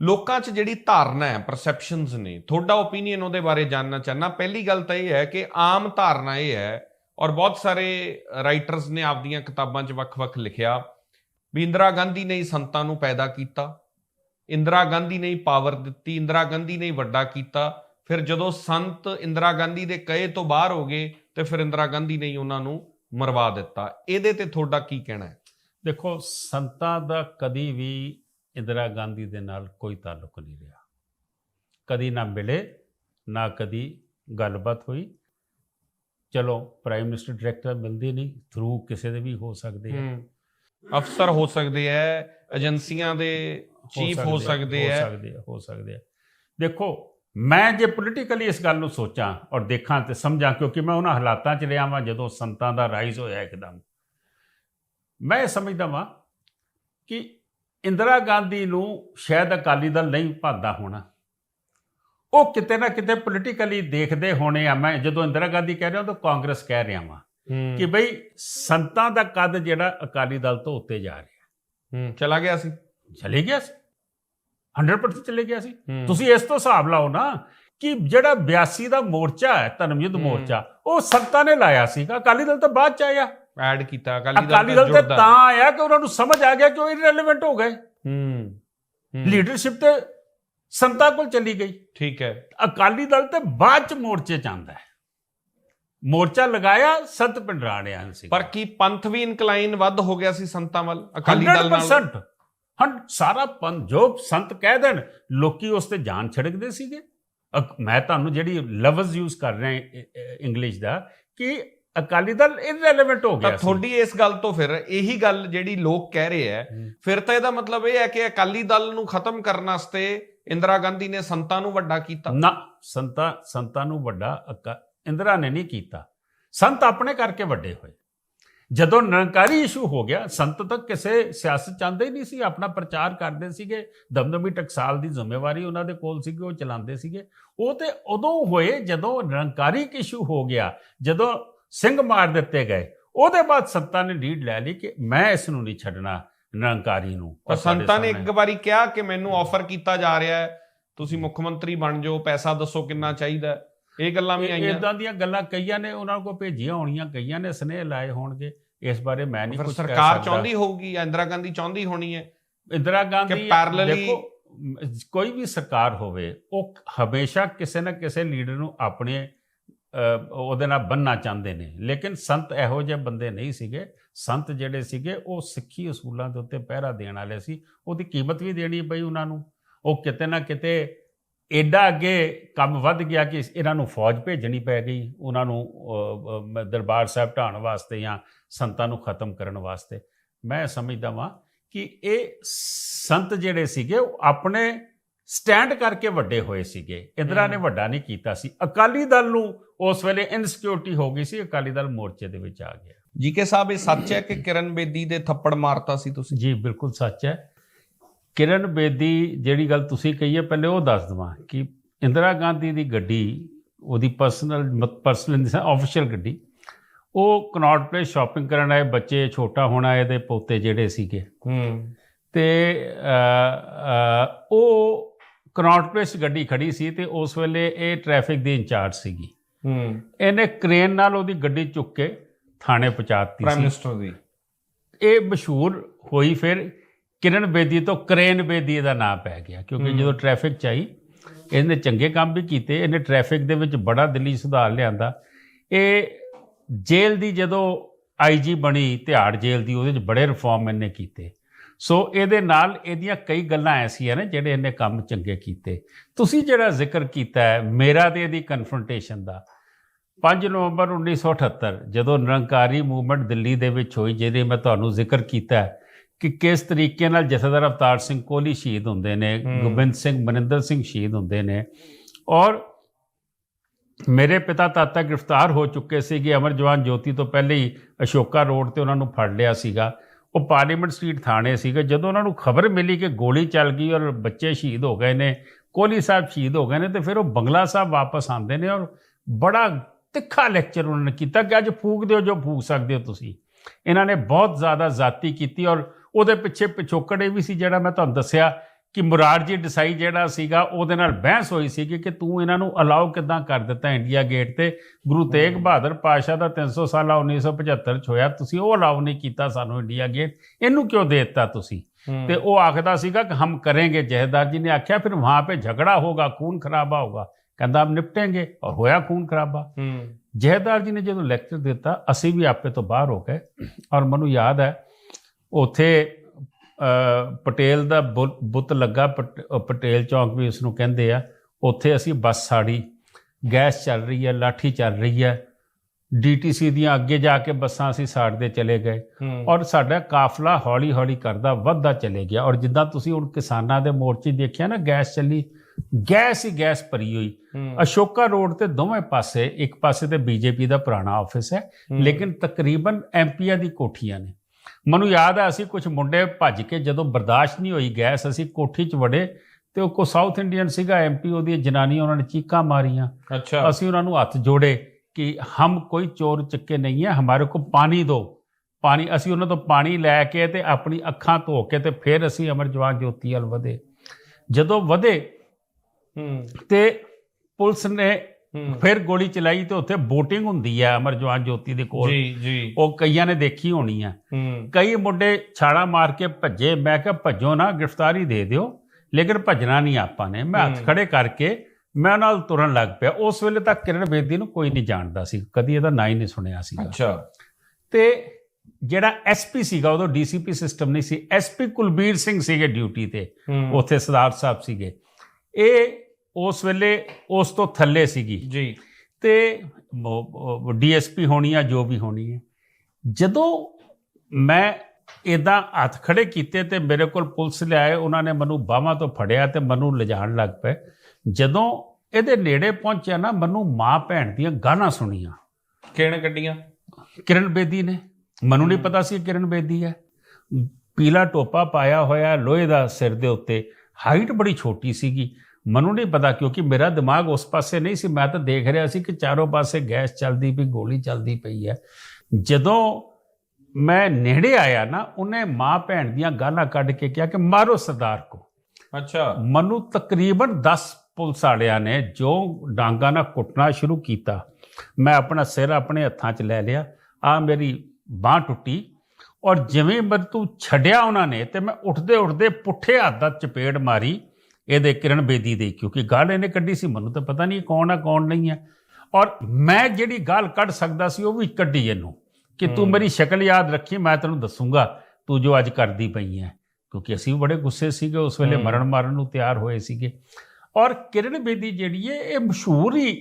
ਲੋਕਾਂ 'ਚ ਜਿਹੜੀ ਧਾਰਨਾ ਹੈ ਪਰਸੈਪਸ਼ਨਸ ਨੇ ਤੁਹਾਡਾ ਓਪੀਨੀਅਨ ਉਹਦੇ ਬਾਰੇ ਜਾਨਣਾ ਚਾਹਨਾ ਪਹਿਲੀ ਗੱਲ ਤਾਂ ਇਹ ਹੈ ਕਿ ਆਮ ਧਾਰਨਾ ਇਹ ਹੈ ਔਰ ਬਹੁਤ ਸਾਰੇ ਰਾਈਟਰਸ ਨੇ ਆਪਦੀਆਂ ਕਿਤਾਬਾਂ 'ਚ ਵੱਖ-ਵੱਖ ਲਿਖਿਆ। ਵੀ ਇੰਦਰਾ ਗਾਂਧੀ ਨੇ ਹੀ ਸੰਤਾਂ ਨੂੰ ਪੈਦਾ ਕੀਤਾ ਇੰਦਰਾ ਗਾਂਧੀ ਨੇ ਹੀ ਪਾਵਰ ਦਿੱਤੀ ਇੰਦਰਾ ਗਾਂਧੀ ਨੇ ਹੀ ਵੱਡਾ ਕੀਤਾ ਫਿਰ ਜਦੋਂ ਸੰਤ ਇੰਦਰਾ ਗਾਂਧੀ ਦੇ ਕਹੇ ਤੋਂ ਬਾਹਰ ਹੋ ਗਏ ਤੇ ਫਿਰ ਇੰਦਰਾ ਗਾਂਧੀ ਨੇ ਹੀ ਉਹਨਾਂ ਨੂੰ ਮਰਵਾ ਦਿੱਤਾ। ਇਹਦੇ ਤੇ ਤੁਹਾਡਾ ਕੀ ਕਹਿਣਾ ਹੈ? ਦੇਖੋ ਸੰਤਾਂ ਦਾ ਕਦੀ ਵੀ ਇੰਦਰਾ ਗਾਂਧੀ ਦੇ ਨਾਲ ਕੋਈ ਤਾਲੁਕ ਨਹੀਂ ਰਿਹਾ। ਕਦੀ ਨਾ ਮਿਲੇ ਨਾ ਕਦੀ ਗੱਲਬਾਤ ਹੋਈ। ਚਲੋ ਪ੍ਰਾਈਮ ਮਿਨਿਸਟਰ ਡਾਇਰੈਕਟਰ ਮਿਲਦੇ ਨਹੀਂ ਥਰੂ ਕਿਸੇ ਦੇ ਵੀ ਹੋ ਸਕਦੇ ਆ। ਅਫਸਰ ਹੋ ਸਕਦੇ ਐ ਏਜੰਸੀਆਂ ਦੇ ਚੀਫ ਹੋ ਸਕਦੇ ਹੋ ਐ। ਸਕਦੇ ਹੋ ਸਕਦੇ ਆ ਦੇਖੋ ਮੈਂ ਜੇ ਪੋਲੀਟੀਕਲੀ ਇਸ ਗੱਲ ਨੂੰ ਸੋਚਾਂ ਔਰ ਦੇਖਾਂ ਤੇ ਸਮਝਾਂ ਕਿਉਂਕਿ ਮੈਂ ਉਹਨਾਂ ਹਾਲਾਤਾਂ 'ਚ ਰਿਹਾ ਵਾਂ ਜਦੋਂ ਸੰਤਾਂ ਦਾ ਰਾਈਜ਼ ਹੋਇਆ ਇੱਕਦਮ। ਮੈਂ ਇਹ ਸਮਝਦਾ ਵਾਂ ਕਿ ਇੰਦਰਾ ਗਾਂਧੀ ਨੂੰ ਸ਼ਾਇਦ ਅਕਾਲੀ ਦਲ ਨਹੀਂ ਭਾਦਾ ਹੋਣਾ। ਉਹ ਕਿਤੇ ਨਾ ਕਿਤੇ ਪੋਲੀਟੀਕਲੀ ਦੇਖਦੇ ਹੋਣੇ ਆ। ਮੈਂ ਜਦੋਂ ਇੰਦਰਾ ਗਾਂਧੀ ਕਹਿ ਰਿਹਾ ਤਾਂ ਕਾਂਗਰਸ ਕਹਿ ਰਿਹਾ ਵਾਂ। ਕਿ ਬਈ ਸੰਤਾਂ ਦਾ ਕੱਦ ਜਿਹੜਾ ਅਕਾਲੀ ਦਲ ਤੋਂ ਉੱਤੇ ਜਾ ਰਿਹਾ। ਹੂੰ ਚਲਾ ਗਿਆ ਸੀ। ਚਲੇ ਗਿਆ ਸੀ। 100% ਚਲੇ ਗਿਆ ਸੀ। ਤੁਸੀਂ ਇਸ ਤੋਂ ਹਿਸਾਬ ਲਾਓ ਨਾ ਕਿ ਜਿਹੜਾ 82 ਦਾ ਮੋਰਚਾ ਹੈ ਧਰਮ ਯੁੱਧ ਹੂੰ। ਮੋਰਚਾ ਉਹ ਸੰਤਾਂ ਨੇ ਲਾਇਆ ਸੀਗਾ। ਅਕਾਲੀ ਦਲ ਤਾਂ ਬਾਅਦ ਚ ਆਇਆ। ਐਡ ਕੀਤਾ ਅਕਾਲੀ ਦਲ ਅਕਾਲੀ ਤਾਂ ਦਲ ਤੇ ਆਇਆ ਕਿ ਉਹਨਾਂ ਨੂੰ ਸਮਝ ਆ ਗਿਆ ਕਿ ਉਹ ਇਰਰੈਲੇਵੈਂਟ ਹੋ ਗਏ। ਹੂੰ। ਲੀਡਰਸ਼ਿਪ ਤੇ ਸੰਤਾਂ ਕੋਲ ਚਲੀ ਗਈ। ਠੀਕ ਹੈ। ਅਕਾਲੀ ਦਲ ਤੇ ਬਾਅਦ ਚ ਮੋਰਚੇ ਆਂਦਾ ਹੈ। ਮੋਰਚਾ ਲਗਾਇਆ ਸੰਤ ਪਿੰਡਰਾਣਿਆਂ ਸੀ ਪਰ ਕੀ ਪੰਥ ਵੀ ਇਨਕਲਾਈਨ ਵੱਧ ਹੋ ਗਿਆ ਸੀ ਸੰਤਾਂ ਵੱਲ ਅਕਾਲੀ ਦਲ ਨਾਲ? 100% ਹੰ ਸਾਰਾ ਪੰਥ ਜੋ ਸੰਤ ਕਹਿ ਦੇਣ ਲੋਕੀ ਉਸ ਤੇ ਜਾਨ ਛਿੜਕਦੇ ਸੀਗੇ। ਮੈਂ ਤੁਹਾਨੂੰ ਜਿਹੜੀ ਲਫ਼ਜ਼ ਯੂਜ਼ ਕਰ ਰਿਹਾ ਇੰਗਲਿਸ਼ ਦਾ ਕਿ ਅਕਾਲੀ ਦਲ ਇਰਰੈਲੇਵੈਂਟ ਹੋ ਤਾਂ ਗਿਆ ਸੀ। ਤੁਹਾਡੀ ਇਸ ਗੱਲ ਤੋਂ ਫਿਰ ਇਹੀ ਗੱਲ ਜਿਹੜੀ ਲੋਕ ਕਹਿ ਰਹੇ ਐ। ਫਿਰ ਤਾਂ ਇਹਦਾ ਮਤਲਬ ਇਹ ਹੈ ਕਿ ਅਕਾਲੀ ਦਲ ਨੂੰ ਖਤਮ ਕਰਨ ਵਾਸਤੇ ਇੰਦਰਾ ਗਾਂਧੀ ਨੇ ਸੰਤਾਂ ਨੂੰ ਵੱਡਾ ਕੀਤਾ। ਨਾ ਸੰਤਾਂ ਸੰਤਾਂ ਨੂੰ ਵੱਡਾ ਇੰਦਰਾ ਨੇ ਨਹੀਂ ਕੀਤਾ। ਸੰਤ ਆਪਣੇ ਕਰਕੇ ਵੱਡੇ ਹੋਏ। ਜਦੋਂ ਨਿਰੰਕਾਰੀ ਇਸ਼ੂ ਹੋ ਗਿਆ ਸੰਤ ਤਾਂ ਕਿਸੇ ਸਿਆਸਤ ਚਾਹੁੰਦੇ ਹੀ ਨਹੀਂ ਸੀ ਆਪਣਾ ਪ੍ਰਚਾਰ ਕਰਦੇ ਸੀਗੇ। ਦਮਦਮੀ ਟਕਸਾਲ ਦੀ ਜ਼ਿੰਮੇਵਾਰੀ ਉਹਨਾਂ ਦੇ ਕੋਲ ਸੀਗੀ ਉਹ ਚਲਾਉਂਦੇ ਸੀਗੇ। ਉਹ ਤੇ ਉਦੋਂ ਹੋਏ ਜਦੋਂ ਨਿਰੰਕਾਰੀ ਇਸ਼ੂ ਹੋ ਗਿਆ ਜਦੋਂ ਸਿੰਘ ਮਾਰ ਦਿੱਤੇ ਗਏ ਉਹਦੇ ਬਾਅਦ ਸੰਤਾਂ ਨੇ ਲੀਡ ਲੈ ਲਈ ਕਿ ਮੈਂ ਇਸ ਨੂੰ ਨਹੀਂ ਛੱਡਣਾ ਨਿਰੰਕਾਰੀ ਨੂੰ। ਪਰ ਸੰਤਾਂ ਨੇ ਇੱਕ ਵਾਰੀ ਕਿਹਾ ਕਿ ਮੈਨੂੰ ਆਫਰ ਕੀਤਾ ਜਾ ਰਿਹਾ ਹੈ ਤੁਸੀਂ ਮੁੱਖ ਮੰਤਰੀ ਬਣ ਜਾਓ ਪੈਸਾ ਦੱਸੋ ਕਿੰਨਾ ਚਾਹੀਦਾ। ਇਹ ਗੱਲਾਂ ਵੀ ਆਈਆਂ। ਇਦਾਂ ਦੀਆਂ ਗੱਲਾਂ ਕਈਆਂ ਨੇ ਉਹਨਾਂ ਕੋਲ ਭੇਜੀਆਂ ਹੋਣੀਆਂ ਕਈਆਂ ਨੇ ਸਨੇਹ ਲਾਏ ਹੋਣਗੇ। ਇਸ ਬਾਰੇ ਮੈਂ ਨਹੀਂ ਕੁਝ ਸਰਕਾਰ। ਚਾਹੁੰਦੀ ਹੋਊਗੀ ਇੰਦਰਾ ਗਾਂਧੀ ਚਾਹੁੰਦੀ ਹੋਣੀ ਹੈ? ਇੰਦਰਾ ਗਾਂਧੀ ਦੇਖੋ ਕੋਈ ਵੀ ਸਰਕਾਰ ਹੋਵੇ ਉਹ ਹਮੇਸ਼ਾ ਕਿਸੇ ਨਾ ਕਿਸੇ ਲੀਡਰ ਨੂੰ ਆਪਣੇ ਉਹਦੇ ਨਾਲ ਬੰਨਣਾ ਚਾਹੁੰਦੇ ਨੇ। ਲੇਕਿਨ ਸੰਤ ਇਹੋ ਜਿਹੇ ਬੰਦੇ ਨਹੀਂ ਸੀਗੇ। ਸੰਤ ਜਿਹੜੇ ਸੀਗੇ ਉਹ ਸਿੱਖੀ ਅਸੂਲਾਂ ਦੇ ਉੱਤੇ ਪਹਿਰਾ ਦੇਣ ਵਾਲੇ ਸੀ। ਉਹਦੀ ਕੀਮਤ ਵੀ ਦੇਣੀ ਪਈ ਉਹਨਾਂ ਨੂੰ। ਉਹ ਕਿਤੇ ਨਾ ਕਿਤੇ ਐਡਾ ਅੱਗੇ ਕੰਮ ਵੱਧ ਗਿਆ ਕਿ ਇਹਨਾਂ ਨੂੰ ਫੌਜ ਭੇਜਣੀ ਪੈ ਗਈ ਉਹਨਾਂ ਨੂੰ ਦਰਬਾਰ ਸਾਹਿਬ ਢਾਉਣ ਵਾਸਤੇ ਜਾਂ ਸੰਤਾਂ ਨੂੰ ਖਤਮ ਕਰਨ ਵਾਸਤੇ। ਮੈਂ ਸਮਝਦਾ ਵਾਂ ਕਿ ਇਹ ਸੰਤ ਜਿਹੜੇ ਸੀਗੇ ਉਹ ਆਪਣੇ ਸਟੈਂਡ ਕਰਕੇ ਵੱਡੇ ਹੋਏ ਸੀਗੇ। ਇੰਦਰਾ ਨੇ। ਵੱਡਾ ਨਹੀਂ ਕੀਤਾ ਸੀ। ਅਕਾਲੀ ਦਲ ਨੂੰ ਉਸ ਵੇਲੇ ਇਨਸਿਕਿਉਰਿਟੀ ਹੋ ਗਈ ਸੀ ਅਕਾਲੀ ਦਲ ਮੋਰਚੇ ਦੇ ਵਿੱਚ ਆ ਗਿਆ। ਜੀਕੇ ਸਾਹਿਬ ਇਹ ਸੱਚ ਹੈ ਕਿ ਕਿਰਨ ਬੇਦੀ ਦੇ ਥੱਪੜ ਮਾਰਤਾ ਸੀ ਤੁਸੀਂ? ਜੀ ਬਿਲਕੁਲ ਸੱਚ ਹੈ। ਕਿਰਨ ਬੇਦੀ ਜਿਹੜੀ ਗੱਲ ਤੁਸੀਂ ਕਹੀ ਹੈ ਪਹਿਲੇ ਉਹ ਦੱਸ ਦਵਾਂ ਕਿ ਇੰਦਰਾ ਗਾਂਧੀ ਦੀ ਗੱਡੀ ਉਹਦੀ ਪਰਸਨਲ ਪਰਸਨਲ ਆਫੀਸ਼ੀਅਲ ਗੱਡੀ ਉਹ ਕਨੌਟ ਪਲੇਸ ਸ਼ਾਪਿੰਗ ਕਰਨ ਆਏ ਬੱਚੇ ਛੋਟਾ ਹੋਣਾ ਇਹਦੇ ਪੋਤੇ ਜਿਹੜੇ ਸੀਗੇ। ਹੂੰ। ਤੇ ਉਹ ਕਨੌਟ ਪਲੇਸ ਗੱਡੀ ਖੜੀ ਸੀ ਤੇ ਉਸ ਵੇਲੇ ਇਹ ਟ੍ਰੈਫਿਕ ਦੀ ਇੰਚਾਰਜ ਸੀਗੀ। ਹੂੰ। ਇਹਨੇ ਕ੍ਰੇਨ ਨਾਲ ਉਹਦੀ ਗੱਡੀ ਚੁੱਕ ਕੇ ਥਾਣੇ ਪਹੁੰਚਾਤੀ ਪ੍ਰਾਈਮ ਸੀ। ਮਿਨਿਸਟਰ ਦੀ। ਇਹ ਮਸ਼ਹੂਰ ਹੋਈ ਫਿਰ ਕਿਰਨ ਬੇਦੀ ਤੋਂ ਕਰੇਨ ਬੇਦੀ ਦਾ ਨਾਮ ਪੈ ਗਿਆ ਕਿਉਂਕਿ ਜਦੋਂ ਟ੍ਰੈਫਿਕ ਚ ਆਈ ਇਹਨੇ ਚੰਗੇ ਕੰਮ ਵੀ ਕੀਤੇ ਇਹਨੇ ਟ੍ਰੈਫਿਕ ਦੇ ਵਿੱਚ ਬੜਾ ਦਿੱਲੀ ਸੁਧਾਰ ਲਿਆਂਦਾ। ਇਹ ਜੇਲ੍ਹ ਦੀ ਜਦੋਂ ਆਈਜੀ ਬਣੀ ਤਿਹਾੜ ਜੇਲ੍ਹ ਦੀ ਉਹਦੇ ਵਿੱਚ ਬੜੇ ਰਿਫਾਰਮ ਇਹਨੇ ਕੀਤੇ। ਸੋ ਇਹਦੇ ਨਾਲ ਇਹਦੀਆਂ ਕਈ ਗੱਲਾਂ ਐਸੀਆਂ ਨੇ ਜਿਹੜੇ ਇਹਨੇ ਕੰਮ ਚੰਗੇ ਕੀਤੇ। ਤੁਸੀਂ ਜਿਹੜਾ ਜ਼ਿਕਰ ਕੀਤਾ ਹੈ ਮੇਰਾ ਤੇ ਇਹਦੀ ਕਨਫਰੰਟੇਸ਼ਨ ਦਾ 5 ਨਵੰਬਰ 1978 ਜਦੋਂ ਨਿਰੰਕਾਰੀ ਮੂਵਮੈਂਟ ਦਿੱਲੀ ਦੇ ਵਿੱਚ ਹੋਈ ਜਿਹਦੇ ਮੈਂ ਤੁਹਾਨੂੰ ਜ਼ਿਕਰ ਕੀਤਾ ਹੈ ਕਿ ਕਿਸ ਤਰੀਕੇ ਨਾਲ ਜਥੇਦਾਰ ਅਵਤਾਰ ਸਿੰਘ ਕੋਹਲੀ ਸ਼ਹੀਦ ਹੁੰਦੇ ਨੇ। ਗੋਬਿੰਦ ਸਿੰਘ ਮਨਿੰਦਰ ਸਿੰਘ ਸ਼ਹੀਦ ਹੁੰਦੇ ਨੇ। ਔਰ ਮੇਰੇ ਪਿਤਾ ਤਾਤਾ ਗ੍ਰਿਫਤਾਰ ਹੋ ਚੁੱਕੇ ਸੀਗੇ ਅਮਰ ਜਵਾਨ ਜੋਤੀ ਤੋਂ ਪਹਿਲੇ ਹੀ ਅਸ਼ੋਕਾ ਰੋਡ ਤੇ ਉਹਨਾਂ ਨੂੰ ਫੜ ਲਿਆ ਸੀਗਾ। ਉਹ ਪਾਰਲੀਮੈਂਟ ਸਟਰੀਟ ਥਾਣੇ ਸੀਗੇ ਜਦੋਂ ਉਹਨਾਂ ਨੂੰ ਖਬਰ ਮਿਲੀ ਕਿ ਗੋਲੀ ਚੱਲ ਗਈ ਔਰ ਬੱਚੇ ਸ਼ਹੀਦ ਹੋ ਗਏ ਨੇ ਕੋਹਲੀ ਸਾਹਿਬ ਸ਼ਹੀਦ ਹੋ ਗਏ ਨੇ ਤੇ ਫਿਰ ਉਹ ਬੰਗਲਾ ਸਾਹਿਬ ਵਾਪਸ ਆਉਂਦੇ ਨੇ ਔਰ ਬੜਾ ਤਿੱਖਾ ਲੈਕਚਰ ਉਹਨਾਂ ਨੇ ਕੀਤਾ ਕਿ ਅੱਜ ਫੂਕ ਦਿਓ ਜੋ ਫੂਕ ਸਕਦੇ ਹੋ ਤੁਸੀਂ। ਇਹਨਾਂ ਨੇ ਬਹੁਤ ਜ਼ਿਆਦਾ ਜ਼ਾਤੀ ਕੀਤੀ ਔਰ ਉਹਦੇ ਪਿੱਛੇ ਪਿਛੋਕੜ ਇਹ ਵੀ ਸੀ ਜਿਹੜਾ ਮੈਂ ਤੁਹਾਨੂੰ ਦੱਸਿਆ ਕਿ ਮੁਰਾਰ ਜੀ ਡਿਸਾਈ ਜਿਹੜਾ ਸੀਗਾ ਉਹਦੇ ਨਾਲ ਬਹਿਸ ਹੋਈ ਸੀ ਕਿ ਤੂੰ ਇਹਨਾਂ ਨੂੰ ਅਲਾਉ ਕਿਦਾਂ ਕਰ ਦਿੱਤਾ ਇੰਡੀਆ ਗੇਟ ਤੇ? ਗੁਰੂ ਤੇਗ ਬਹਾਦਰ ਪਾਸ਼ਾ ਦਾ 300 ਸਾਲਾ 1975 ਚ ਹੋਇਆ ਤੁਸੀਂ ਉਹ ਅਲਾਉ ਨਹੀਂ ਕੀਤਾ ਸਾਨੂੰ ਇੰਡੀਆ ਗੇਟ ਇਹਨੂੰ ਕਿਉਂ ਦੇ ਦਿੱਤਾ ਤੁਸੀਂ? ਤੇ ਉਹ ਆਖਦਾ ਸੀਗਾ ਕਿ ਹਮ ਕਰਾਂਗੇ ਜਹਦਾਰ ਜੀ ਨੇ ਆਖਿਆ ਫਿਰ ਵਹਾਂ ਪੇ ਝਗੜਾ ਹੋਗਾ ਖੂਨ ਖਰਾਬਾ ਹੋਗਾ। ਕਹਿੰਦਾ ਆਪ ਨਿਪਟेंगे ਔਰ ਹੋਇਆ ਖੂਨ ਖਰਾਬਾ। ਜਹਦਾਰ ਜੀ ਨੇ ਜਦੋਂ ਲੈਕਚਰ ਦਿੱਤਾ ਅਸੀਂ ਵੀ ਆਪੇ ਤੋਂ ਬਾਹਰ ਹੋ ਗਏ। ਔਰ ਮੈਨੂੰ ਯਾਦ ਹੈ ਉੱਥੇ ਪਟੇਲ ਦਾ ਬੁੱਤ ਲੱਗਾ ਪਟੇਲ ਚੌਂਕ ਵੀ ਉਸ ਨੂੰ ਕਹਿੰਦੇ ਆ। ਉੱਥੇ ਅਸੀਂ ਬੱਸ ਸਾੜੀ ਗੈਸ ਚੱਲ ਰਹੀ ਹੈ ਲਾਠੀ ਚੱਲ ਰਹੀ ਹੈ। ਡੀਟੀਸੀ ਦੀਆਂ ਅੱਗੇ ਜਾ ਕੇ ਬੱਸਾਂ ਅਸੀਂ ਸਾੜਦੇ ਚਲੇ ਗਏ। ਔਰ ਸਾਡਾ ਕਾਫਲਾ ਹੌਲੀ ਹੌਲੀ ਕਰਦਾ ਵੱਧਦਾ ਚਲੇ ਗਿਆ। ਔਰ ਜਿੱਦਾਂ ਤੁਸੀਂ ਹੁਣ ਕਿਸਾਨਾਂ ਦੇ ਮੋਰਚੇ ਦੇਖਿਆ ਨਾ ਗੈਸ ਚੱਲੀ ਗੈਸ ਹੀ ਗੈਸ ਭਰੀ ਹੋਈ। ਅਸ਼ੋਕਾ ਰੋਡ ਤੇ ਦੋਵੇਂ ਪਾਸੇ ਇੱਕ ਪਾਸੇ ਤੇ ਬੀਜੇਪੀ ਦਾ ਪੁਰਾਣਾ ਆਫਿਸ ਹੂੰ। ਲੇਕਿਨ ਤਕਰੀਬਨ ਐਮਪੀਆਂ ਦੀ ਕੋਠੀਆਂ ਨੇ। ਮੈਨੂੰ ਯਾਦ ਆ ਅਸੀਂ ਕੁਝ ਮੁੰਡੇ ਭੱਜ ਕੇ ਜਦੋਂ ਬਰਦਾਸ਼ਤ ਨਹੀਂ ਹੋਈ ਗੈਸ ਅਸੀਂ ਕੋਠੀ 'ਚ ਵੜੇ ਤੇ ਉਹ ਕੋ ਸਾਊਥ ਇੰਡੀਅਨ ਸੀਗਾ ਐਮਪੀ ਉਹਦੀ ਜਨਾਨੀਆਂ ਉਹਨਾਂ ਨੇ ਚੀਕਾਂ ਮਾਰੀਆਂ। ਅੱਛਾ। ਅਸੀਂ ਉਹਨਾਂ ਨੂੰ ਹੱਥ ਜੋੜੇ ਕਿ ਹਮ ਕੋਈ ਚੋਰ ਚੱਕੇ ਨਹੀਂ ਹੈ ਹਮਾਰੇ ਕੋ ਪਾਣੀ ਦਿਓ ਪਾਣੀ ਅਸੀਂ ਉਹਨਾਂ ਤੋਂ ਪਾਣੀ ਲੈ ਕੇ ਤੇ ਆਪਣੀ ਅੱਖਾਂ ਧੋ ਕੇ ਤੇ ਫਿਰ ਅਸੀਂ ਅਮਰ ਜਵਾਨ ਜੋਤੀ ਵੱਲ ਵਧੇ। ਜਦੋਂ ਵਧੇ ਹੂੰ। ਤੇ ਪੁਲਿਸ ਨੇ ਫਿਰ ਗੋਲੀ ਚਲਾਈ ਤੇ ਉੱਥੇ VOTING ਹੁੰਦੀ ਹੈ ਅਮਰ ਜਵਾਨ ਜੋਤੀ ਦੇ ਕੋਲ। ਜੀ ਜੀ। ਉਹ ਕਈਆਂ ਨੇ ਦੇਖੀ ਹੋਣੀ ਆ। ਕਈ ਮੁੰਡੇ ਛਾੜਾ ਮਾਰ ਕੇ ਭੱਜੇ। ਮੈਂ ਕਿਹਾ ਭੱਜੋ ਨਾ ਗ੍ਰਿਫਤਾਰੀ ਦੇ ਦਿਓ। ਲੇਕਿਨ ਭੱਜਣਾ ਨਹੀਂ ਆਪਾਂ ਨੇ। ਮੈਂ ਹੱਥ। ਖੜੇ ਕਰਕੇ ਮੈਂ ਨਾਲ ਤੁਰਨ ਲੱਗ ਪਿਆ। ਉਸ ਵੇਲੇ ਤੱਕ ਕਿਰਨ ਬੇਦੀ ਨੂੰ ਕੋਈ ਨਹੀਂ ਜਾਣਦਾ ਸੀ। ਕਦੀ ਇਹਦਾ ਨਾਂ ਹੀ ਨਹੀਂ ਸੁਣਿਆ ਸੀਗਾ। ਅੱਛਾ। ਤੇ ਜਿਹੜਾ ਐਸਪੀ ਸੀਗਾ ਉਦੋਂ ਡੀਸੀਪੀ ਸਿਸਟਮ ਨਹੀਂ ਸੀ। ਐਸਪੀ ਕੁਲਬੀਰ ਸਿੰਘ ਸੀਗੇ ਡਿਊਟੀ ਤੇ। ਉੱਥੇ ਸਰਦਾਰ ਸਾਹਿਬ ਸੀਗੇ। ਇਹ ਉਸ ਵੇਲੇ ਉਸ ਤੋਂ ਥੱਲੇ ਸੀਗੀ। ਜੀ। ਤੇ ਡੀਐਸਪੀ ਹੋਣੀ ਆ ਜੋ ਵੀ ਹੋਣੀ ਹੈ ਜਦੋਂ ਮੈਂ ਇਦਾਂ ਹੱਥ ਖੜੇ ਕੀਤੇ ਤੇ ਮੇਰੇ ਕੋਲ ਪੁਲਿਸ ਲਿਆਏ ਉਹਨਾਂ ਨੇ ਮੈਨੂੰ ਬਾਹਾਂ ਤੋਂ ਫੜਿਆ ਤੇ ਮੈਨੂੰ ਲਿਜਾਣ ਲੱਗ ਪਏ। ਜਦੋਂ ਇਹਦੇ ਨੇੜੇ ਪਹੁੰਚਿਆ ਨਾ ਮੈਨੂੰ ਮਾਂ ਭੈਣ ਦੀਆਂ ਗਾਲਾਂ ਸੁਣੀਆਂ। ਕਿਹਨ ਗੱਡੀਆਂ? ਕਿਰਨ ਬੇਦੀ ਨੇ। ਮੈਨੂੰ ਨਹੀਂ ਪਤਾ ਸੀ ਕਿਰਨ ਬੇਦੀ ਹੈ। ਪੀਲਾ ਟੋਪਾ ਪਾਇਆ ਹੋਇਆ ਲੋਹੇ ਦਾ ਸਿਰ ਦੇ ਉੱਤੇ। ਹਾਈਟ ਬੜੀ ਛੋਟੀ ਸੀਗੀ। ਮੈਨੂੰ ਨਹੀਂ ਪਤਾ ਕਿਉਂਕਿ ਮੇਰਾ ਦਿਮਾਗ ਉਸ ਪਾਸੇ ਨਹੀਂ ਸੀ। ਮੈਂ ਤਾਂ ਦੇਖ ਰਿਹਾ ਸੀ ਕਿ ਚਾਰੋਂ ਪਾਸੇ ਗੈਸ ਚੱਲਦੀ ਪਈ ਗੋਲੀ ਚੱਲਦੀ ਪਈ ਹੈ। ਜਦੋਂ ਮੈਂ ਨੇੜੇ ਆਇਆ ਨਾ ਉਹਨੇ ਮਾਂ ਭੈਣ ਦੀਆਂ ਗਾਲਾਂ ਕੱਢ ਕੇ ਕਿਹਾ ਕਿ ਮਾਰੋ ਸਰਦਾਰ ਕੋ। ਅੱਛਾ। ਮੈਨੂੰ ਤਕਰੀਬਨ 10 ਪੁਲਿਸ ਵਾਲਿਆਂ ਨੇ ਜੋ ਡਾਂਗਾ ਨਾਲ ਕੁੱਟਣਾ ਸ਼ੁਰੂ ਕੀਤਾ ਮੈਂ ਆਪਣਾ ਸਿਰ ਆਪਣੇ ਹੱਥਾਂ 'ਚ ਲੈ ਲਿਆ ਆ ਮੇਰੀ ਬਾਹ ਟੁੱਟੀ ਔਰ ਜਿਵੇਂ ਮੈਨੂੰ ਛੱਡਿਆ ਉਹਨਾਂ ਨੇ ਤੇ ਮੈਂ ਉੱਠਦੇ ਉੱਠਦੇ ਪੁੱਠੇ ਹੱਥ ਦਾ ਚਪੇੜ ਮਾਰੀ ਇਹਦੇ ਕਿਰਨ ਬੇਦੀ ਦੇ ਕਿਉਂਕਿ ਗਾਲ ਇਹਨੇ ਕੱਢੀ ਸੀ ਮੈਨੂੰ ਤਾਂ ਪਤਾ ਨਹੀਂ ਕੌਣ ਆ ਕੌਣ ਨਹੀਂ ਹੈ ਔਰ ਮੈਂ ਜਿਹੜੀ ਗਾਲ ਕੱਢ ਸਕਦਾ ਸੀ ਉਹ ਵੀ ਕੱਢੀ ਇਹਨੂੰ ਕਿ ਤੂੰ। ਮੇਰੀ ਸ਼ਕਲ ਯਾਦ ਰੱਖੀ ਮੈਂ ਤੈਨੂੰ ਦੱਸੂਗਾ ਤੂੰ ਜੋ ਅੱਜ ਕਰਦੀ ਪਈ ਹੈ ਕਿਉਂਕਿ ਅਸੀਂ ਵੀ ਬੜੇ ਗੁੱਸੇ ਸੀਗੇ ਉਸ ਵੇਲੇ। ਮਰਨ ਮਾਰਨ ਨੂੰ ਤਿਆਰ ਹੋਏ ਸੀਗੇ ਔਰ ਕਿਰਨ ਬੇਦੀ ਜਿਹੜੀ ਹੈ ਇਹ ਮਸ਼ਹੂਰ ਹੀ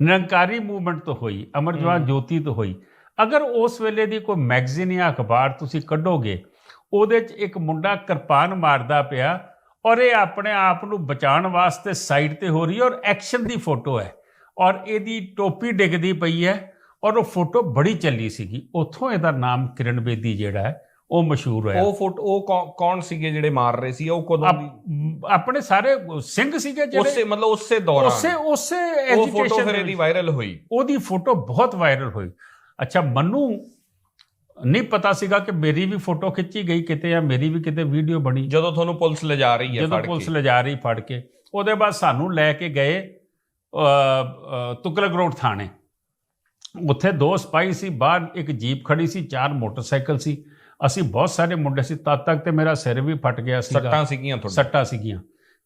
ਨਿਰੰਕਾਰੀ ਮੂਵਮੈਂਟ ਤੋਂ ਹੋਈ ਅਮਰਜਵਾਨ। ਜੋਤੀ ਤੋਂ ਹੋਈ ਅਗਰ ਉਸ ਵੇਲੇ ਦੀ ਕੋਈ ਮੈਗਜ਼ੀਨ ਜਾਂ ਅਖਬਾਰ ਤੁਸੀਂ ਕੱਢੋਗੇ ਉਹਦੇ 'ਚ ਇੱਕ ਮੁੰਡਾ ਕਿਰਪਾਨ ਮਾਰਦਾ ਪਿਆ ਔਰ ਇਹ ਆਪਣੇ ਆਪ ਨੂੰ ਬਚਾਉਣ ਵਾਸਤੇ ਸਾਈਡ ਤੇ ਹੋ ਰਹੀ ਹੈ ਔਰ ਐਕਸ਼ਨ ਦੀ ਫੋਟੋ ਹੈ। ਔਰ ਇਹਦੀ ਟੋਪੀ ਡਿੱਗਦੀ ਪਈ ਹੈ ਔਰ ਉਹ ਫੋਟੋ ਬੜੀ ਚੱਲੀ ਸੀਗੀ। ਉੱਥੋਂ ਇਹਦਾ ਨਾਮ ਕਿਰਨ ਬੇਦੀ ਜਿਹੜਾ ਹੈ ਉਹ ਮਸ਼ਹੂਰ ਹੋਇਆ। ਉਹ ਫੋਟੋ ਉਹ ਕੌਣ- ਸੀਗੇ ਜਿਹੜੇ ਮਾਰ ਰਹੇ ਸੀ? ਉਹ ਕਦੋਂ ਆਪਣੇ ਸਾਰੇ ਸਿੰਘ ਸੀਗੇ ਜਿਹੜੇ ਉਸੇ ਮਤਲਬ ਉਸੇ ਦੌਰਾਨ। ਉਸੇ ਉਸੇ ਉਹ ਫੋਟੋ ਐਜੀਟੇਸ਼ਨ ਫਿਰ ਇਹਦੀ ਵਾਇਰਲ ਹੋਈ। ਉਹਦੀ ਫੋਟੋ ਬਹੁਤ ਵਾਇਰਲ ਹੋਈ। ਅੱਛਾ ਮੈਨੂੰ ਨਹੀਂ ਪਤਾ ਸੀਗਾ ਕਿ ਮੇਰੀ ਵੀ ਫੋਟੋ ਖਿੱਚੀ ਗਈ ਕਿਤੇ ਜਾਂ ਮੇਰੀ ਵੀ ਕਿਤੇ ਵੀਡੀਓ ਬਣੀ। ਜਦੋਂ ਤੁਹਾਨੂੰ ਪੁਲਿਸ ਲਿਜਾ ਰਹੀ ਹੈ ਜਦੋਂ ਫੜ ਪੁਲਿਸ ਕੇ? ਲਿਜਾ ਰਹੀ ਫੜ ਕੇ। ਉਹਦੇ ਬਾਅਦ ਸਾਨੂੰ ਲੈ ਕੇ ਗਏ ਤੁਗਲਕ ਰੋਡ ਥਾਣੇ। ਉੱਥੇ ਦੋ ਸਪਾਈ ਸੀ ਬਾਹਰ ਇੱਕ ਜੀਪ ਖੜੀ ਸੀ ਚਾਰ ਮੋਟਰਸਾਈਕਲ ਸੀ। ਅਸੀਂ ਬਹੁਤ ਸਾਰੇ ਮੁੰਡੇ ਸੀ ਤਦ ਤੱਕ ਤੇ ਮੇਰਾ ਸਿਰ ਵੀ ਫਟ ਗਿਆ ਸੀਗਾ। ਸੱਟਾਂ ਸੀਗੀਆਂ ਤੁਹਾਡੇ ਸੱਟਾਂ ਸੀਗੀਆਂ।